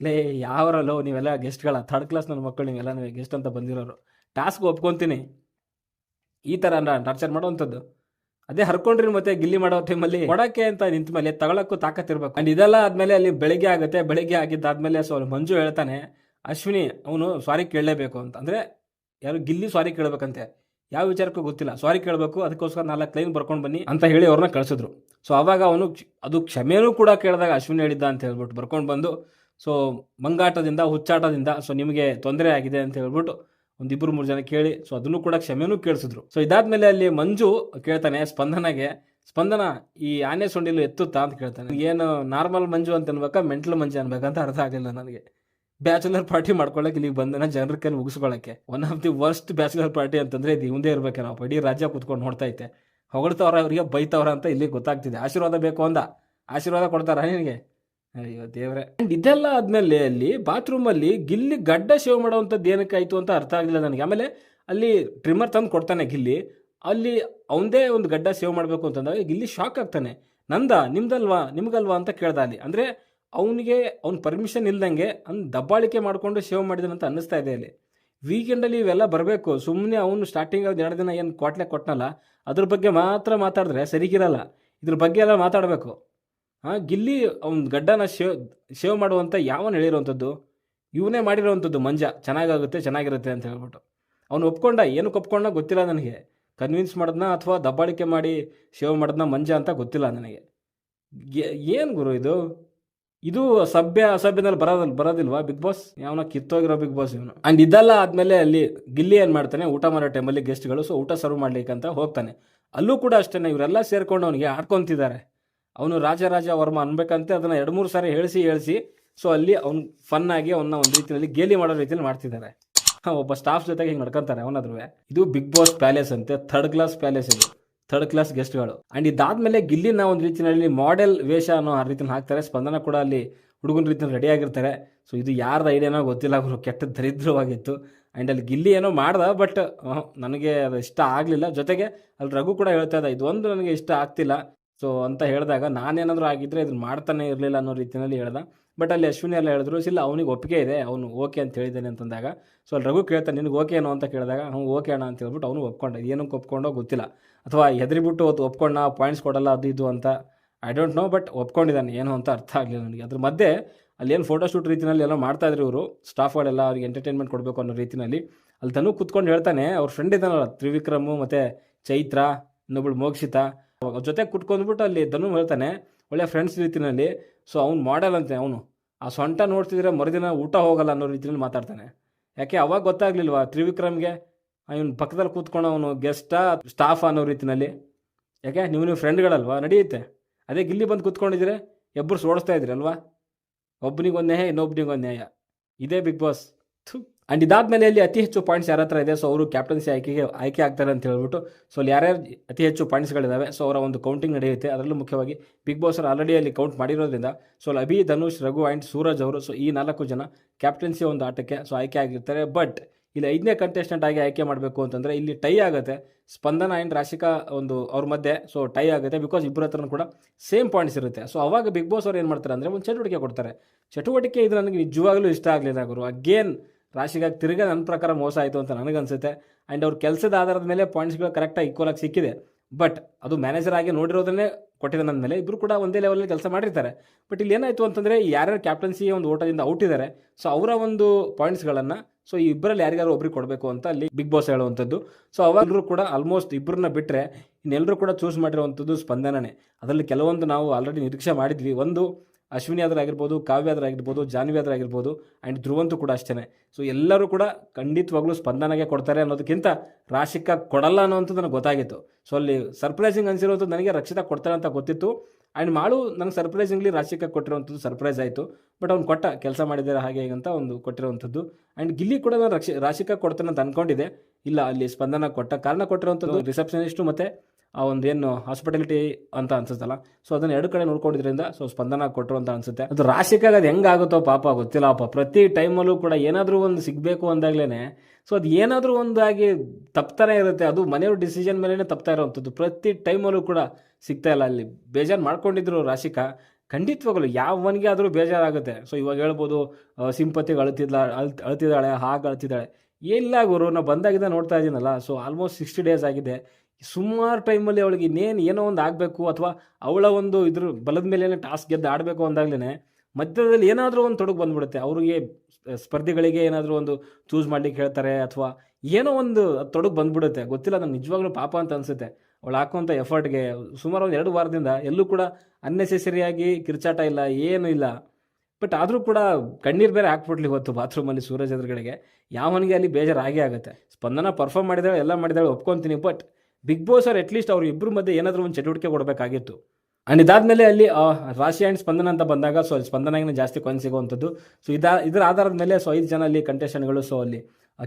ಲೇ, ಯಾವರಲ್ಲೋ ನೀವೆಲ್ಲ ಗೆಸ್ಟ್ಗಳ ಥರ್ಡ್ ಕ್ಲಾಸ್ ನನ್ನ ಮಕ್ಕಳು ನೀವೆಲ್ಲ ನೀವು ಗೆಸ್ಟ್ ಅಂತ ಬಂದಿರೋರು. ಟಾಸ್ಕ್ ಒಪ್ಕೊತೀನಿ. ಈ ಥರ ಟಾರ್ಚರ್ ಮಾಡುವಂಥದ್ದು. ಅದೇ ಹರ್ಕೊಂಡ್ರಿ ಮತ್ತೆ ಗಿಲ್ಲಿ ಮಾಡೋ ಟೈಮಲ್ಲಿ ಕೊಡಕ್ಕೆ ಅಂತ ನಿಂತ ಮೇಲೆ ತಗೊಳಕ್ಕೂ ತಾಕತ್ತಿರ್ಬೇಕು ಅಂಡ್ ಇದೆಲ್ಲ ಆದ್ಮೇಲೆ ಅಲ್ಲಿ ಬೆಳಿಗ್ಗೆ ಆಗುತ್ತೆ. ಬೆಳಿಗ್ಗೆ ಆಗಿದ್ದಾದ್ಮೇಲೆ ಸೊ ಮಂಜು ಹೇಳ್ತಾನೆ, ಅಶ್ವಿನಿ, ಅವನು ಸಾರಿ ಕೇಳಲೇಬೇಕು ಅಂತ. ಅಂದರೆ ಯಾರು ಗಿಲ್ಲಿ ಸಾರಿ ಕೇಳಬೇಕಂತೆ. ಯಾವ ವಿಚಾರಕ್ಕೂ ಗೊತ್ತಿಲ್ಲ. ಸಾರಿ ಕೇಳಬೇಕು, ಅದಕ್ಕೋಸ್ಕರ ನಾಲ್ಕು ಲೈನ್ ಬರ್ಕೊಂಡು ಬನ್ನಿ ಅಂತ ಹೇಳಿ ಅವ್ರನ್ನ ಕಳಿಸಿದ್ರು. ಸೊ ಅವಾಗ ಅವನು ಅದು ಕ್ಷಮೆನೂ ಕೂಡ ಕೇಳಿದಾಗ ಅಶ್ವಿನಿ ಹೇಳಿದ್ದ ಅಂತ ಹೇಳ್ಬಿಟ್ಟು ಬರ್ಕೊಂಡು ಬಂದು ಸೊ ಮಂಗಾಟದಿಂದ, ಹುಚ್ಚಾಟದಿಂದ ಸೊ ನಿಮಗೆ ತೊಂದರೆ ಆಗಿದೆ ಅಂತ ಹೇಳ್ಬಿಟ್ಟು ಒಂದಿಬ್ಬರು ಮೂರು ಜನ ಕೇಳಿ ಸೊ ಅದನ್ನು ಕೂಡ ಕ್ಷಮೆನೂ ಕೇಳಿಸಿದ್ರು. ಸೊ ಇದಾದ್ಮೇಲೆ ಅಲ್ಲಿ ಮಂಜು ಕೇಳ್ತಾನೆ ಸ್ಪಂದನಗೆ, ಸ್ಪಂದನ, ಈ ಆನೆ ಸೊಂಡಿಲು ಎತ್ತುತ್ತಾ? ಅಂತ ಕೇಳ್ತಾನೆ. ಏನು, ನಾರ್ಮಲ್ ಮಂಜು ಅಂತ ಅನ್ಬೇಕಾ, ಮೆಂಟಲ್ ಮಂಜು ಅನ್ಬೇಕಂತ ಅರ್ಥ ಆಗಲಿಲ್ಲ ನನಗೆ. ಬ್ಯಾಚುಲರ್ ಪಾರ್ಟಿ ಮಾಡ್ಕೊಳಕ್ಕೆ ಇಲ್ಲಿಗೆ ಬಂದನ ಜನರ ಕೈಲಿ ಮುಗಿಸ್ಕೊಳಕ್ಕೆ one of the worst bachelor party ಅಂತಂದ್ರೆ ಇದು ಇವಂದೇ ನಾವು. ಇಡೀ ರಾಜ್ಯ ಕುತ್ಕೊಂಡು ನೋಡ್ತಾ ಐತೆ ಹೊಗಳ್ತವ್ರ, ಅವರಿಗೆ ಬೈತವ್ರ ಅಂತ ಇಲ್ಲಿ ಗೊತ್ತಾಗ್ತಿದೆ. ಆಶೀರ್ವಾದ ಬೇಕು ಅಂದ. ಆಶೀರ್ವಾದ ಕೊಡ್ತಾರ ನಿನಗೆ? ಅಯ್ಯೋ ದೇವ್ರೆ. ಅಂಡ್ ಇದೆಲ್ಲ ಆದ್ಮೇಲೆ ಅಲ್ಲಿ ಬಾತ್ರೂಮ್ ಅಲ್ಲಿ ಗಿಲ್ಲಿ ಗಡ್ಡ ಶೇವ್ ಮಾಡೋವಂಥದ್ದು ಏನಕ್ಕಾಯ್ತು ಅಂತ ಅರ್ಥ ಆಗಲಿಲ್ಲ ನನಗೆ. ಆಮೇಲೆ ಅಲ್ಲಿ ಟ್ರಿಮ್ಮರ್ ತಂದು ಕೊಡ್ತಾನೆ ಗಿಲ್ಲಿ. ಅಲ್ಲಿ ಅವಂದೇ ಒಂದು ಗಡ್ಡ ಸೇವ್ ಮಾಡಬೇಕು ಅಂತಂದಾಗ ಗಿಲ್ಲಿ ಶಾಕ್ ಆಗ್ತಾನೆ. ನಂದ, ನಿಮ್ದಲ್ವಾ? ನಿಮ್ಗಲ್ವಾ ಅಂತ ಕೇಳ್ದ ಅಲ್ಲಿ. ಅಂದರೆ ಅವನಿಗೆ, ಅವ್ನ ಪರ್ಮಿಷನ್ ಇಲ್ದಂಗೆ ಅವ್ನು ದಬ್ಬಾಳಿಕೆ ಮಾಡಿಕೊಂಡು ಶೇವ್ ಮಾಡಿದನಂತ ಅನ್ನಿಸ್ತಾ ಇದೆ ಅಲ್ಲಿ. ವೀಕೆಂಡಲ್ಲಿ ಇವೆಲ್ಲ ಬರಬೇಕು. ಸುಮ್ಮನೆ ಅವನು ಸ್ಟಾರ್ಟಿಂಗ್ ಅವ್ನು ಎರಡು ದಿನ ಏನು ಕ್ವಾಟ್ಲೆ ಕೊಟ್ಟನಲ್ಲ ಅದ್ರ ಬಗ್ಗೆ ಮಾತ್ರ ಮಾತಾಡಿದ್ರೆ ಸರಿಗಿರಲ್ಲ. ಇದ್ರ ಬಗ್ಗೆ ಎಲ್ಲ ಮಾತಾಡಬೇಕು. ಹಾಂ ಗಿಲ್ಲಿ ಅವ್ನ ಗಡ್ಡನ ಶೇವ್ ಶೇವ್ ಮಾಡುವಂಥ ಯಾವನು ಹೇಳಿರುವಂಥದ್ದು? ಇವನೇ ಮಾಡಿರೋವಂಥದ್ದು ಮಂಜ. ಚೆನ್ನಾಗಾಗುತ್ತೆ, ಚೆನ್ನಾಗಿರುತ್ತೆ ಅಂತ ಹೇಳ್ಬಿಟ್ಟು. ಅವ್ನು ಒಪ್ಕೊಂಡ. ಏನಕ್ಕೆ ಒಪ್ಕೊಂಡ ಗೊತ್ತಿಲ್ಲ ನನಗೆ. ಕನ್ವಿನ್ಸ್ ಮಾಡಿದ್ನ ಅಥವಾ ದಬ್ಬಾಳಿಕೆ ಮಾಡಿ ಶೇವ್ ಮಾಡಿದ್ನ ಮಂಜ ಅಂತ ಗೊತ್ತಿಲ್ಲ ನನಗೆ. ಏನು ಗುರು ಇದು? ಇದು ಸಭ್ಯ ಅಸಭ್ಯದಲ್ಲಿ ಬರೋದಲ್ಲ ಬರೋದಿಲ್ವಾ ಬಿಗ್ ಬಾಸ್ ಯಾವನ ಕಿತ್ತೋಗಿರೋ ಬಿಗ್ ಬಾಸ್ ಇವನು. ಅಂಡ್ ಇದೆಲ್ಲ ಆದಮೇಲೆ ಅಲ್ಲಿ ಗಿಲ್ಲಿ ಏನ್ ಮಾಡ್ತಾನೆ? ಊಟ ಮಾಡೋ ಟೈಮಲ್ಲಿ ಗೆಸ್ಟ್ಗಳು ಸೊ ಊಟ ಸರ್ವ್ ಮಾಡ್ಲಿಕ್ಕೆ ಅಂತ ಹೋಗ್ತಾನೆ. ಅಲ್ಲೂ ಕೂಡ ಅಷ್ಟೇ ಇವರೆಲ್ಲ ಸೇರ್ಕೊಂಡು ಅವನಿಗೆ ಆಡ್ಕೊಂತಿದ್ದಾರೆ. ಅವನು ರಾಜರಾಜ ವರ್ಮ ಅನ್ಬೇಕಂತೆ ಅದನ್ನ ಎರಡು, ಮೂರು ಸಾರಿ ಹೇಳಿಸಿ ಹೇಳಿಸಿ ಸೊ ಅಲ್ಲಿ ಅವ್ನು ಫನ್ ಆಗಿ ಅವನ್ನ ಒಂದು ರೀತಿಯಲ್ಲಿ ಗೇಲಿ ಮಾಡೋ ರೀತಿಯಲ್ಲಿ ಮಾಡ್ತಿದ್ದಾರೆ. ಒಬ್ಬ ಸ್ಟಾಫ್ ಜೊತೆಗೆ ಹಿಂಗೆ ನಡ್ಕೊಂತಾರೆ ಅವನಾದ್ರೂ ಇದು ಬಿಗ್ ಬಾಸ್ ಪ್ಯಾಲೇಸ್ ಅಂತೆ ಥರ್ಡ್ ಕ್ಲಾಸ್ ಪ್ಯಾಲೇಸ್ ಇದು. ಥರ್ಡ್ ಕ್ಲಾಸ್ ಗೆಸ್ಟ್ಗಳು ಅಂಡ್ ಇದಾದ್ಮೇಲೆ ಗಿಲ್ಲಿನ ಒಂದು ರೀತಿಯಲ್ಲಿ ಮಾಡೆಲ್ ವೇಷ ಅನ್ನೋ ಆ ರೀತಿನ ಹಾಕ್ತಾರೆ. ಸ್ಪಂದನ ಕೂಡ ಅಲ್ಲಿ ಹುಡುಗನ ರೀತಿಯಲ್ಲಿ ರೆಡಿ ಆಗಿರ್ತಾರೆ. ಸೊ ಇದು ಯಾರ್ದು ಐಡಿಯಾನೋ ಗೊತ್ತಿಲ್ಲ. ಅವರು ಕೆಟ್ಟ ದರಿದ್ರವಾಗಿತ್ತು. ಆ್ಯಂಡ್ ಅಲ್ಲಿ ಗಿಲ್ಲಿ ಏನೋ ಮಾಡ್ದ ಬಟ್ ನನಗೆ ಅದು ಇಷ್ಟ ಆಗಲಿಲ್ಲ. ಜೊತೆಗೆ ಅಲ್ಲಿ ರಘು ಕೂಡ ಹೇಳ್ತಾ ಇದ್ದ, ಇದೊಂದು ನನಗೆ ಇಷ್ಟ ಆಗ್ತಿಲ್ಲ. ಸೊ ಅಂತ ಹೇಳಿದಾಗ ನಾನೇನಾದರೂ ಆಗಿದ್ದರೆ ಇದನ್ನು ಮಾಡ್ತಾನೆ ಇರಲಿಲ್ಲ ಅನ್ನೋ ರೀತಿಯಲ್ಲಿ ಹೇಳ್ದ. ಬಟ್ ಅಲ್ಲಿ ಅಶ್ವಿನಿ ಎಲ್ಲ ಹೇಳಿದ್ರು, ಇಲ್ಲ, ಅವನಿಗೆ ಒಪ್ಪಿಗೆ ಇದೆ. ಅವನು ಓಕೆ ಅಂತ ಹೇಳಿದ್ದಾನೆ ಅಂತಂದಾಗ. ಸೊ ಅಲ್ಲಿ ರಘು ಕೇಳ್ತಾನೆ ನಿನಗೆ ಓಕೆ ಏನೋ? ಅಂತ ಕೇಳಿದಾಗ ಅವ್ನು ಓಕೆ ಅಣ್ಣ ಅಂತ ಹೇಳ್ಬಿಟ್ಟು ಅವನು ಒಪ್ಕೊಂಡ. ಏನಕ್ಕೆ ಒಪ್ಕೊಂಡೋ ಗೊತ್ತಿಲ್ಲ. ಅಥವಾ ಹೆದರಿಬಿಟ್ಟು ಅದು ಒಪ್ಕೊಂಡ ಪಾಯಿಂಟ್ಸ್ ಕೊಡಲ್ಲ, ಅದು ಇದು ಅಂತ. ಐ ಡೋಂಟ್ ನೋ ಬಟ್ ಒಪ್ಕೊಂಡಿದ್ದಾನೆ. ಏನು ಅಂತ ಅರ್ಥ ಆಗಲಿಲ್ಲ ನನಗೆ. ಅದ್ರ ಮಧ್ಯೆ ಅಲ್ಲಿ ಏನು ಫೋಟೋಶೂಟ್ ರೀತಿಯಲ್ಲಿ ಎಲ್ಲ ಮಾಡ್ತಾ ಇದ್ರು ಇವರು. ಸ್ಟಾಫ್ಗಳೆಲ್ಲ ಅವ್ರಿಗೆ ಎಂಟರ್ಟೈನ್ಮೆಂಟ್ ಕೊಡಬೇಕು ಅನ್ನೋ ರೀತಿಯಲ್ಲಿ ಅಲ್ಲಿ ತನು ಕೂತ್ಕೊಂಡು ಹೇಳ್ತಾನೆ, ಅವ್ರ ಫ್ರೆಂಡ್ ಇದ್ದಾನಲ್ಲ, ತ್ರಿವಿಕ್ರಮು ಮತ್ತು ಚೈತ್ರ, ಇನ್ನೊಬ್ಳು ಮೋಕ್ಷಿತಾ. ಅವ್ರ ಜೊತೆ ಕುಟ್ಕೊಂಡ್ಬಿಟ್ಟು ಅಲ್ಲಿ ಧನು ಹೇಳ್ತಾನೆ, ಒಳ್ಳೆ ಫ್ರೆಂಡ್ಸ್ ರೀತಿಯಲ್ಲಿ ಸೊ ಅವ್ನು ಮಾಡೆಲ್ ಅಂತೆ ಅವನು. ಆ ಸೊಂಟ ನೋಡ್ತಿದ್ರೆ ಮರುದಿನ ಊಟ ಹೋಗಲ್ಲ ಅನ್ನೋ ರೀತಿಯಲ್ಲಿ ಮಾತಾಡ್ತಾನೆ. ಯಾಕೆ ಅವಾಗ ಗೊತ್ತಾಗ್ಲಿಲ್ವಾ ತ್ರಿವಿಕ್ರಮ್ಗೆ? ಇವನು ಪಕ್ಕದಲ್ಲಿ ಕೂತ್ಕೊಂಡು ಅವನು ಗೆಸ್ಟಾ ಸ್ಟಾಫ್ ಅನ್ನೋ ರೀತಿನಲ್ಲಿ. ಯಾಕೆ? ನೀವು ನೀವು ಫ್ರೆಂಡ್ಗಳಲ್ವಾ ನಡೆಯುತ್ತೆ. ಅದೇ ಗಿಲ್ಲಿ ಬಂದು ಕೂತ್ಕೊಂಡಿದ್ರೆ ಎಬ್ಬರು ಸೋಡಿಸ್ತಾ ಇದ್ರಿ ಅಲ್ವಾ? ಒಬ್ಬನಿಗೆ ಒಂದು ನ್ಯಾಯ ಇನ್ನೊಬ್ಬನಿಗೆ ಒಂದು ನ್ಯಾಯ. ಇದೇ ಬಿಗ್ ಬಾಸ್. ಆ್ಯಂಡ್ ಇದಾದ್ಮೇಲೆ ಅಲ್ಲಿ ಅತಿ ಹೆಚ್ಚು ಪಾಯಿಂಟ್ಸ್ ಯಾರ ಹತ್ರ ಇದೆ? ಸೊ ಅವರು ಕ್ಯಾಪ್ಟನ್ಸಿ ಆಯ್ಕೆಗೆ ಆಯ್ಕೆ ಆಗ್ತಾರೆ ಅಂತ ಹೇಳ್ಬಿಟ್ಟು. ಸೊ ಅಲ್ಲಿ ಯಾರ್ಯಾರು ಅತಿ ಹೆಚ್ಚು ಪಾಯಿಂಟ್ಸ್ಗಳಿದ್ದಾವೆ ಸೊ ಅವರ ಒಂದು ಕೌಂಟಿಂಗ್ ನಡೆಯುತ್ತೆ. ಅದರಲ್ಲೂ ಮುಖ್ಯವಾಗಿ ಬಿಗ್ ಬಾಸ್ ಅವರು ಆಲ್ರೆಡಿ ಅಲ್ಲಿ ಕೌಂಟ್ ಮಾಡಿರೋದ್ರಿಂದ. ಸೊ ಅಭಿ, ಧನುಷ್, ರಘು ಆ್ಯಂಡ್ ಸೂರಜ್ ಅವರು ಸೊ ಈ ನಾಲ್ಕು ಜನ ಕ್ಯಾಪ್ಟನ್ಸಿ ಒಂದು ಆಟಕ್ಕೆ ಸೊ ಆಯ್ಕೆ ಆಗಿರ್ತಾರೆ. ಬಟ್ ಇಲ್ಲಿ ಐದನೇ ಕಂಟೆಸ್ಟೆಂಟ್ ಆಗಿ ಆಯ್ಕೆ ಮಾಡಬೇಕು ಅಂತಂದರೆ ಇಲ್ಲಿ ಟೈ ಆಗುತ್ತೆ. ಸ್ಪಂದನ ಆ್ಯಂಡ್ ರಾಶಿಕಾ ಒಂದು ಅವ್ರ ಮಧ್ಯೆ ಸೊ ಟೈ ಆಗುತ್ತೆ ಬಿಕಾಸ್ ಇಬ್ಬರ ಹತ್ರನೂ ಕೂಡ ಸೇಮ್ ಪಾಯಿಂಟ್ಸ್ ಇರುತ್ತೆ. ಸೊ ಅವಾಗ ಬಿಗ್ ಬಾಸ್ ಅವ್ರು ಏನು ಮಾಡ್ತಾರೆ ಅಂದರೆ ಒಂದು ಚಟುವಟಿಕೆ ಕೊಡ್ತಾರೆ. ಚಟುವಟಿಕೆ ಇದು ನನಗೆ ನಿಜವಾಗ್ಲೂ ಇಷ್ಟ ಆಗಲಿಲ್ಲ ಗುರು. ಅಗೇನ್ ರಾಶಿಗಾಗಿ ತಿರ್ಗಾ ನನ್ನ ಪ್ರಕಾರ ಮೋಸ ಆಯಿತು ಅಂತ ನನಗನ್ಸುತ್ತೆ. ಆ್ಯಂಡ್ ಅವ್ರ ಕೆಲಸದ ಆಧಾರದ ಮೇಲೆ ಪಾಯಿಂಟ್ಸ್ಗಳು ಕರೆಕ್ಟಾಗಿ ಈಕ್ವಲ್ ಆಗಿ ಸಿಕ್ಕಿದೆ. ಬಟ್ ಅದು ಮ್ಯಾನೇಜರ್ ಆಗಿ ನೋಡಿರೋದನ್ನೇ ಕೊಟ್ಟಿರೋ ನನ್ನ ಮೇಲೆ ಇಬ್ಬರು ಕೂಡ ಒಂದೇ ಲೆವೆಲಲ್ಲಿ ಕೆಲಸ ಮಾಡಿರ್ತಾರೆ. ಬಟ್ ಇಲ್ಲಿ ಏನಾಯಿತು ಅಂತಂದರೆ ಯಾರ್ಯಾರು ಕ್ಯಾಪ್ಟನ್ಸಿ ಒಂದು ಓಟದಿಂದ ಔಟ್ ಇದ್ದಾರೆ ಸೊ ಅವರ ಒಂದು ಪಾಯಿಂಟ್ಸ್ಗಳನ್ನು ಸೊ ಈ ಇಬ್ಬರಲ್ಲಿ ಯಾರಿಗಾರು ಒಬ್ರಿಗೆ ಕೊಡಬೇಕು ಅಂತ ಅಲ್ಲಿ ಬಿಗ್ ಬಾಸ್ ಹೇಳುವಂಥದ್ದು. ಸೊ ಅವಾಗಲೂ ಕೂಡ ಆಲ್ಮೋಸ್ಟ್ ಇಬ್ಬರನ್ನ ಬಿಟ್ಟರೆ ಇನ್ನೆಲ್ಲರೂ ಕೂಡ ಚೂಸ್ ಮಾಡಿರುವಂಥದ್ದು ಸ್ಪಂದನನೇ. ಅದರಲ್ಲಿ ಕೆಲವೊಂದು ನಾವು ಆಲ್ರೆಡಿ ನಿರೀಕ್ಷೆ ಮಾಡಿದ್ವಿ. ಒಂದು ಅಶ್ವಿನಿ ಆಗಿರ್ಬೋದು, ಕಾವ್ಯ ಆಗಿರ್ಬೋದು, ಜಾನ್ವಿ ಆಗಿರ್ಬೋದು ಆ್ಯಂಡ್ ಧ್ರುವಂತು ಕೂಡ ಅಷ್ಟೇ ಸೊ ಎಲ್ಲರೂ ಕೂಡ ಖಂಡಿತವಾಗ್ಲೂ ಸ್ಪಂದನಗೆ ಕೊಡ್ತಾರೆ ಅನ್ನೋದಕ್ಕಿಂತ ರಾಶಿಕಾ ಕೊಡಲ್ಲ ಅನ್ನೋವಂಥದ್ದು ನನಗೆ ಗೊತ್ತಾಗಿತ್ತು. ಸೊ ಅಲ್ಲಿ ಸರ್ಪ್ರೈಸಿಂಗ್ ಅನಿಸಿರೋದು ನನಗೆ ರಕ್ಷಿತಾ ಕೊಡ್ತಾರೆ ಅಂತ ಗೊತ್ತಿತ್ತು. ಆ್ಯಂಡ್ ಮಾಳು ನನಗೆ ಸರ್ಪ್ರೈಸಿಂಗ್ಲಿ ರಾಶಿಕಾ ಕೊಟ್ಟಿರುವಂಥದ್ದು ಸರ್ಪ್ರೈಸ್ ಆಯಿತು ಬಟ್ ಅವ್ನು ಕೊಟ್ಟ ಕೆಲಸ ಮಾಡಿದ್ದಾರೆ ಹಾಗೆ ಹೇಗಂತ ಅಂತ ಒಂದು ಕೊಟ್ಟಿರುವಂಥದ್ದು. ಆ್ಯಂಡ್ ಗಿಲ್ಲಿ ಕೂಡ ನಾನು ರಕ್ಷ ರಾಶಿಕಾ ಕೊಡ್ತಾನೆ ಅಂತ ಅಂದ್ಕೊಂಡಿದ್ದೆ ಇಲ್ಲ ಅಲ್ಲಿ ಸ್ಪಂದನ ಕೊಟ್ಟ ಕಾರಣ ಕೊಟ್ಟಿರುವಂಥದ್ದು ರಿಸೆಪ್ಷನಿಸ್ಟು ಮತ್ತು ಆ ಒಂದು ಏನು ಹಾಸ್ಪಿಟಾಲಿಟಿ ಅಂತ ಅನ್ಸುತ್ತಲ್ಲ. ಸೊ ಅದನ್ನ ಎರಡು ಕಡೆ ನೋಡ್ಕೊಂಡಿದ್ರಿಂದ ಸೊ ಸ್ಪಂದನ ಕೊಟ್ಟರು ಅಂತ ಅನ್ಸುತ್ತೆ. ಅದು ರಾಶಿಕಾಗ ಅದು ಹೆಂಗಾಗುತ್ತೋ ಪಾಪ ಗೊತ್ತಿಲ್ಲಪ್ಪ ಪ್ರತಿ ಟೈಮಲ್ಲೂ ಕೂಡ ಏನಾದರೂ ಒಂದು ಸಿಗಬೇಕು ಅಂದಾಗ್ಲೇ ಸೊ ಅದು ಏನಾದರೂ ಒಂದಾಗಿ ತಪ್ತಾನೆ ಇರುತ್ತೆ. ಅದು ಮನೆಯವ್ರ ಡಿಸಿಷನ್ ಮೇಲೇ ತಪ್ತಾ ಇರೋವಂಥದ್ದು ಪ್ರತಿ ಟೈಮಲ್ಲೂ ಕೂಡ ಸಿಗ್ತಾ ಇಲ್ಲ. ಅಲ್ಲಿ ಬೇಜಾರು ಮಾಡ್ಕೊಂಡಿದ್ರು ರಾಶಿಕಾ. ಖಂಡಿತವಾಗಲು ಯಾವನಿಗೆ ಆದರೂ ಬೇಜಾರಾಗುತ್ತೆ. ಸೊ ಇವಾಗ ಹೇಳ್ಬೋದು ಸಿಂಪತಿಗೆ ಅಳ್ತಿದ್ಲ ಅಳ್ ಅಳ್ತಿದ್ದಾಳೆ, ಹಾಗೆ ಅಳ್ತಿದ್ದಾಳೆ. ಇಲ್ಲ ಗುರು ನಾವು ಬಂದಾಗಿದ್ದ ನೋಡ್ತಾ ಇದ್ದೀನಲ್ಲ ಸೊ ಆಲ್ಮೋಸ್ಟ್ ಸಿಕ್ಸ್ಟಿ ಡೇಸ್ ಆಗಿದೆ. ಸುಮಾರು ಟೈಮಲ್ಲಿ ಅವಳಿಗೆ ಇನ್ನೇನು ಏನೋ ಒಂದು ಆಗಬೇಕು ಅಥವಾ ಅವಳ ಒಂದು ಇದ್ರ ಬಲದ ಮೇಲೆ ಟಾಸ್ಕ್ ಗೆದ್ದು ಆಡಬೇಕು ಅಂದಾಗಲೇ ಮಧ್ಯದಲ್ಲಿ ಏನಾದರೂ ಒಂದು ತೊಡಗು ಬಂದ್ಬಿಡುತ್ತೆ. ಅವರಿಗೆ ಸ್ಪರ್ಧಿಗಳಿಗೆ ಏನಾದರೂ ಒಂದು ಚೂಸ್ ಮಾಡ್ಲಿಕ್ಕೆ ಹೇಳ್ತಾರೆ ಅಥವಾ ಏನೋ ಒಂದು ತೊಡಗು ಬಂದ್ಬಿಡುತ್ತೆ. ಗೊತ್ತಿಲ್ಲ ನಾನು ನಿಜವಾಗ್ಲೂ ಪಾಪ ಅಂತ ಅನಿಸುತ್ತೆ. ಅವಳು ಹಾಕುವಂಥ ಎಫರ್ಟ್ಗೆ ಸುಮಾರು ಒಂದು ಎರಡು ವಾರದಿಂದ ಎಲ್ಲೂ ಕೂಡ ಅನ್ನೆಸೆಸರಿಯಾಗಿ ಕಿರ್ಚಾಟ ಇಲ್ಲ, ಏನೂ ಇಲ್ಲ. ಬಟ್ ಆದರೂ ಕೂಡ ಕಣ್ಣೀರು ಬೇರೆ ಹಾಕ್ಬಿಟ್ಲಿ ಇವತ್ತು ಬಾತ್ರೂಮಲ್ಲಿ ಸೂರಜ್ ಎದುರುಗಡೆಗೆ. ಯಾವನಿಗೆ ಅಲ್ಲಿ ಬೇಜಾರಾಗೇ ಆಗುತ್ತೆ. ಸ್ಪಂದನ ಪರ್ಫಾರ್ಮ್ ಮಾಡಿದಾಳೆ, ಎಲ್ಲ ಮಾಡಿದಾಳೆ, ಒಪ್ಕೊತೀನಿ ಬಟ್ ಬಿಗ್ ಬಾಸ್ ಅವ್ರು ಅಟ್ಲೀಸ್ಟ್ ಅವ್ರ ಇಬ್ಬರ ಮಧ್ಯೆ ಏನಾದರೂ ಒಂದು ಚಟುವಟಿಕೆ ಕೊಡಬೇಕಾಗಿತ್ತು. ಆ್ಯಂಡ್ ಇದಾದಮೇಲೆ ಅಲ್ಲಿ ರಾಶಿ ಆ್ಯಂಡ್ ಸ್ಪಂದನ ಅಂತ ಬಂದಾಗ ಸೊ ಸ್ಪಂದನಾಗಿನ ಜಾಸ್ತಿ ಕೊನೆ ಸಿಗುವಂಥದ್ದು. ಸೊ ಇದಾ, ಇದರ ಆಧಾರದ ಮೇಲೆ ಸೊ ಐದು ಜನ ಅಲ್ಲಿ ಕಂಟೆಸ್ಟೆಂಟ್ಗಳು ಸೊ ಅಲ್ಲಿ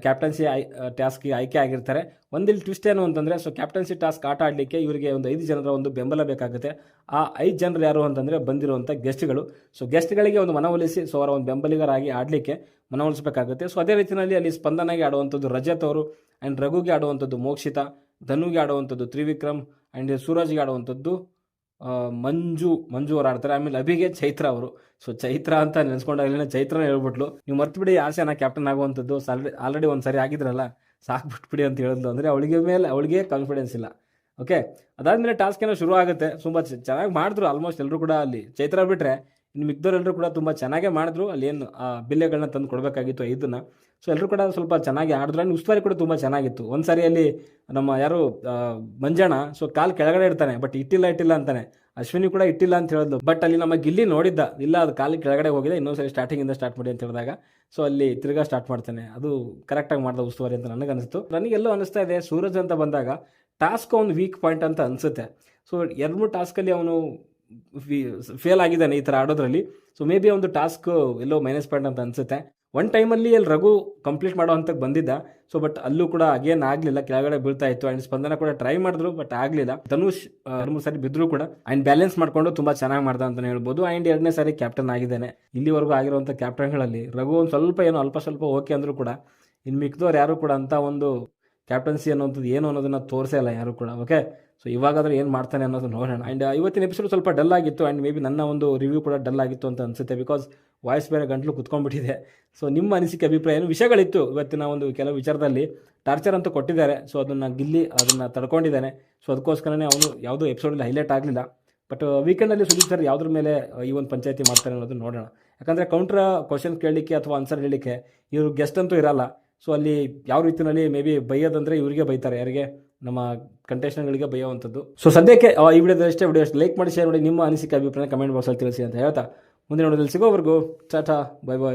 ಕ್ಯಾಪ್ಟನ್ಸಿ ಐ ಟಾಸ್ಕ್ಗೆ ಆಯ್ಕೆ ಆಗಿರ್ತಾರೆ. ಒಂದಿಲ್ಲಿ ಟ್ವಿಸ್ಟ್ ಏನು ಅಂತಂದರೆ ಸೊ ಕ್ಯಾಪ್ಟನ್ಸಿ ಟಾಸ್ಕ್ ಆಟ ಆಡಲಿಕ್ಕೆ ಇವರಿಗೆ ಒಂದು ಐದು ಜನರ ಒಂದು ಬೆಂಬಲ ಬೇಕಾಗುತ್ತೆ. ಆ ಐದು ಜನರು ಯಾರು ಅಂತಂದರೆ ಬಂದಿರುವಂಥ ಗೆಸ್ಟ್ಗಳು ಸೊ ಗೆಸ್ಟ್ಗಳಿಗೆ ಒಂದು ಮನವೊಲಿಸಿ ಸೊ ಅವರ ಒಂದು ಬೆಂಬಲಿಗರಾಗಿ ಆಡಲಿಕ್ಕೆ ಮನವೊಲಿಸಬೇಕಾಗುತ್ತೆ ಸೊ ಅದೇ ರೀತಿಯಲ್ಲಿ ಅಲ್ಲಿ ಸ್ಪಂದನಾಗಿ ಆಡುವಂಥದ್ದು ರಜತ್ ಅವರು ಆ್ಯಂಡ್ ರಘುಗೆ ಆಡುವಂಥದ್ದು ಮೋಕ್ಷಿತಾ. ಧನುಗೆ ಆಡುವಂಥದ್ದು ತ್ರಿವಿಕ್ರಮ್ ಆ್ಯಂಡ್ ಸೂರಜ್ಗೆ ಆಡುವಂಥದ್ದು ಮಂಜು ಮಂಜು ಅವ್ರು ಆಡ್ತಾರೆ. ಆಮೇಲೆ ಅಭಿಗೆ ಚೈತ್ರ ಅವರು. ಸೊ ಚೈತ್ರ ಅಂತ ನೆನೆಸ್ಕೊಂಡಾಗಲೇ ಚೈತ್ರನ ಹೇಳ್ಬಿಟ್ಲು. ನೀವು ಮರ್ತು ಬಿಡಿ, ಆಸೆ ನಾ ಕ್ಯಾಪ್ಟನ್ ಆಗುವಂಥದ್ದು. ಆಲ್ರೆಡಿ ಆಲ್ರೆಡಿ ಒಂದು ಸರಿ ಆಗಿದ್ರಲ್ಲ, ಸಾಕು ಬಿಟ್ಬಿಡಿ ಅಂತ ಹೇಳಿದ್ಲು ಅಂದರೆ ಅವಳಿಗೆ ಮೇಲೆ, ಅವಳಿಗೆ ಕಾನ್ಫಿಡೆನ್ಸ್ ಇಲ್ಲ. ಓಕೆ ಅದಾದಮೇಲೆ ಟಾಸ್ಕ್ ಏನೋ ಶುರು ಆಗುತ್ತೆ ತುಂಬ ಚೆನ್ನಾಗಿ ಮಾಡಿದ್ರು ಆಲ್ಮೋಸ್ಟ್ ಎಲ್ಲರೂ ಕೂಡ ಅಲ್ಲಿ. ಚೈತ್ರ ಬಿಟ್ಟರೆ ಇನ್ನು ಮಿಕ್ದವರೆಲ್ಲರೂ ಕೂಡ ತುಂಬ ಚೆನ್ನಾಗೇ ಮಾಡಿದ್ರು. ಅಲ್ಲಿ ಏನು ಆ ಬಿಲ್ಲೆಗಳನ್ನ ತಂದು ಕೊಡಬೇಕಾಗಿತ್ತು ಐದನ್ನ. ಸೊ ಎಲ್ಲರೂ ಕೂಡ ಸ್ವಲ್ಪ ಚೆನ್ನಾಗಿ ಆಡಿದ್ರು. ಆ್ಯಂಡ್ ಉಸ್ತುವಾರಿ ಕೂಡ ತುಂಬ ಚೆನ್ನಾಗಿತ್ತು. ಒಂದು ಸಾರಿ ಅಲ್ಲಿ ನಮ್ಮ ಯಾರು ಮಂಜಣ್ಣ, ಸೊ ಕಾಲು ಕೆಳಗಡೆ ಇಡ್ತಾನೆ, ಬಟ್ ಇಟ್ಟಿಲ್ಲ ಇಟ್ಟಿಲ್ಲ ಅಂತಾನೆ. ಅಶ್ವಿನಿ ಕೂಡ ಇಟ್ಟಿಲ್ಲ ಅಂತ ಹೇಳಿದ್ಲು ಬಟ್ ಅಲ್ಲಿ ನಮ್ಮ ಗಿಲ್ಲಿ ನೋಡಿದ್ದ. ಇಲ್ಲ, ಅದು ಕಾಲು ಕೆಳಗಡೆ ಹೋಗಿದೆ ಇನ್ನೊಂದು ಸರಿ ಸ್ಟಾರ್ಟಿಂಗಿಂದ ಸ್ಟಾರ್ಟ್ ಮಾಡಿ ಅಂತ ಹೇಳಿದಾಗ. ಸೊ ಅಲ್ಲಿ ತಿರ್ಗಾ ಸ್ಟಾರ್ಟ್ ಮಾಡ್ತಾನೆ. ಅದು ಕರೆಕ್ಟಾಗಿ ಮಾಡಿದ ಉಸ್ತುವಾರಿ ಅಂತ ನನಗನ್ನಿಸ್ತು. ನನಗೆಲ್ಲೋ ಅನಿಸ್ತಾ ಇದೆ. ಸೂರಜ್ ಅಂತ ಬಂದಾಗ, ಟಾಸ್ಕ್ ಒಂದು ವೀಕ್ ಪಾಯಿಂಟ್ ಅಂತ ಅನಿಸುತ್ತೆ. ಸೊ ಎರಡು ಮೂರು ಟಾಸ್ಕಲ್ಲಿ ಅವನು ಫೇಲ್ ಆಗಿದ್ದಾನೆ ಈ ಥರ ಆಡೋದ್ರಲ್ಲಿ. ಸೊ ಮೇ ಬಿ ಒಂದು ಟಾಸ್ಕ್ ಎಲ್ಲೋ ಮೈನಸ್ ಪಾಯಿಂಟ್ ಅಂತ ಅನಿಸುತ್ತೆ. ಒನ್ ಟೈಮಲ್ಲಿ ಅಲ್ಲಿ ರಘು ಕಂಪ್ಲೀಟ್ ಮಾಡೋ ಹಂತಕ್ಕೆ ಬಂದಿದ್ದ. ಸೊ ಬಟ್ ಅಲ್ಲೂ ಕೂಡ ಅಗೇನ್ ಆಗಲಿಲ್ಲ. ಕೆಳಗಡೆ ಬೀಳ್ತಾ ಇತ್ತು. ಆ್ಯಂಡ್ ಸ್ಪಂದನ ಕೂಡ ಟ್ರೈ ಮಾಡಿದ್ರು ಬಟ್ ಆಗಲಿಲ್ಲ. ಧನುಷ್ ಎರಡು ಮೂರು ಸಾರಿ ಬಿದ್ದರೂ ಕೂಡ. ಆ್ಯಂಡ್ ಬ್ಯಾಲೆನ್ಸ್ ಮಾಡಿಕೊಂಡು ತುಂಬ ಚೆನ್ನಾಗಿ ಮಾಡ್ದ ಅಂತಲೇ ಹೇಳ್ಬೋದು. ಆ್ಯಂಡ್ ಎರಡನೇ ಸಾರಿ ಕ್ಯಾಪ್ಟನ್ ಆಗಿದ್ದಾನೆ. ಇಲ್ಲಿವರೆಗೂ ಆಗಿರುವಂಥ ಕ್ಯಾಪ್ಟನ್ಗಳಲ್ಲಿ ರಘು ಒಂದು ಸ್ವಲ್ಪ ಏನೋ ಅಲ್ಪ ಸ್ವಲ್ಪ ಓಕೆ ಅಂದರೂ ಕೂಡ. ಇನ್ನು ಮಿಕ್ದವ್ರು ಯಾರು ಕೂಡ ಅಂತ ಒಂದು ಕ್ಯಾಪ್ಟನ್ಸಿ ಅನ್ನೋಂಥದ್ದು ಏನು ಅನ್ನೋದನ್ನು ತೋರಿಸೇ ಇಲ್ಲ ಯಾರು ಕೂಡ. ಓಕೆ ಸೊ ಇವಾಗಾದ್ರೆ ಏನು ಮಾಡ್ತಾನೆ ಅನ್ನೋದು ನೋಡೋಣ. ಆ್ಯಂಡ್ ಇವತ್ತಿನ ಎಪಿಸೋಡ್ ಸ್ವಲ್ಪ ಡಲ್ ಆಗಿತ್ತು ಆ್ಯಂಡ್ ಮೇ ಬಿ ನನ್ನ ಒಂದು ರಿವ್ಯೂ ಕೂಡ ಡಲ್ ಆಗಿತ್ತು ಅಂತ ಅನಿಸುತ್ತೆ ಬಿಕಾಸ್ ವಾಯ್ಸ್ ಬೇರೆ ಗಂಟ್ಲು ಕುತ್ಕೊಂಡ್ಬಿಟ್ಟಿದೆ. ಸೊ ನಿಮ್ಮ ಅನಿಸಿಕೆ, ಅಭಿಪ್ರಾಯ ಏನು? ವಿಷಯಗಳಿತ್ತು ಇವತ್ತಿನ ಒಂದು ಕೆಲವು ವಿಚಾರದಲ್ಲಿ. ಟಾರ್ಚರ್ ಅಂತ ಕೊಟ್ಟಿದ್ದಾರೆ. ಸೊ ಅದನ್ನು ಗಿಲ್ಲಿ, ಅದನ್ನು ತಡ್ಕೊಂಡಿದ್ದಾನೆ. ಸೊ ಅದಕ್ಕೋಸ್ಕರನೇ ಅವನು ಯಾವುದೋ ಎಪಿಸೋಡಲ್ಲಿ ಹೈಲೈಟ್ ಆಗಲಿಲ್ಲ. ಬಟ್ ವೀಕೆಂಡಲ್ಲಿ ಸುದೀಪ್ ಸರ್ ಯಾವುದ್ರ ಮೇಲೆ ಈ ಒಂದು ಪಂಚಾಯತಿ ಮಾಡ್ತಾರೆ ಅನ್ನೋದನ್ನು ನೋಡೋಣ. ಯಾಕಂದರೆ ಕೌಂಟ್ರ್ ಕ್ವಶನ್ ಕೇಳಲಿಕ್ಕೆ ಅಥವಾ ಆನ್ಸರ್ ಹೇಳಲಿಕ್ಕೆ ಇವರು ಗೆಸ್ಟ್ ಅಂತೂ ಇರಲ್ಲ. ಸೊ ಅಲ್ಲಿ ಯಾವ ರೀತಿಯಲ್ಲಿ ಮೇ ಬಿ ಬೈಯೋದಂದರೆ ಇವರಿಗೆ ಬೈತಾರೆ. ಯಾರಿಗೆ? ನಮ್ಮ ಕಂಟೆಸ್ಟೆಂಟ್ಗಳಿಗೆ ಬಯ್ಯುವಂಥದ್ದು ಸೊ ಸದ್ಯಕ್ಕೆ ಈ ವಿಡಿಯೋದಲ್ಲಿ ಅಷ್ಟೇ, ವಿಡಿಯೋ ಲೈಕ್ ಮಾಡಿ ಶೇರ್ ಮಾಡಿ ನಿಮ್ಮ ಅನಿಸಿಕೆ ಅಭಿಪ್ರಾಯ ಕಮೆಂಟ್ ಬಾಕ್ಸಲ್ಲಿ ತಿಳಿಸಿ ಅಂತ ಹೇಳ್ತಾ. ಮುಂದಿನ ನೋಡೋದಲ್ಲಿ ಸಿಗೋವರೆಗೂ ಟಾಟಾ ಬಾಯ್ ಬಾಯ್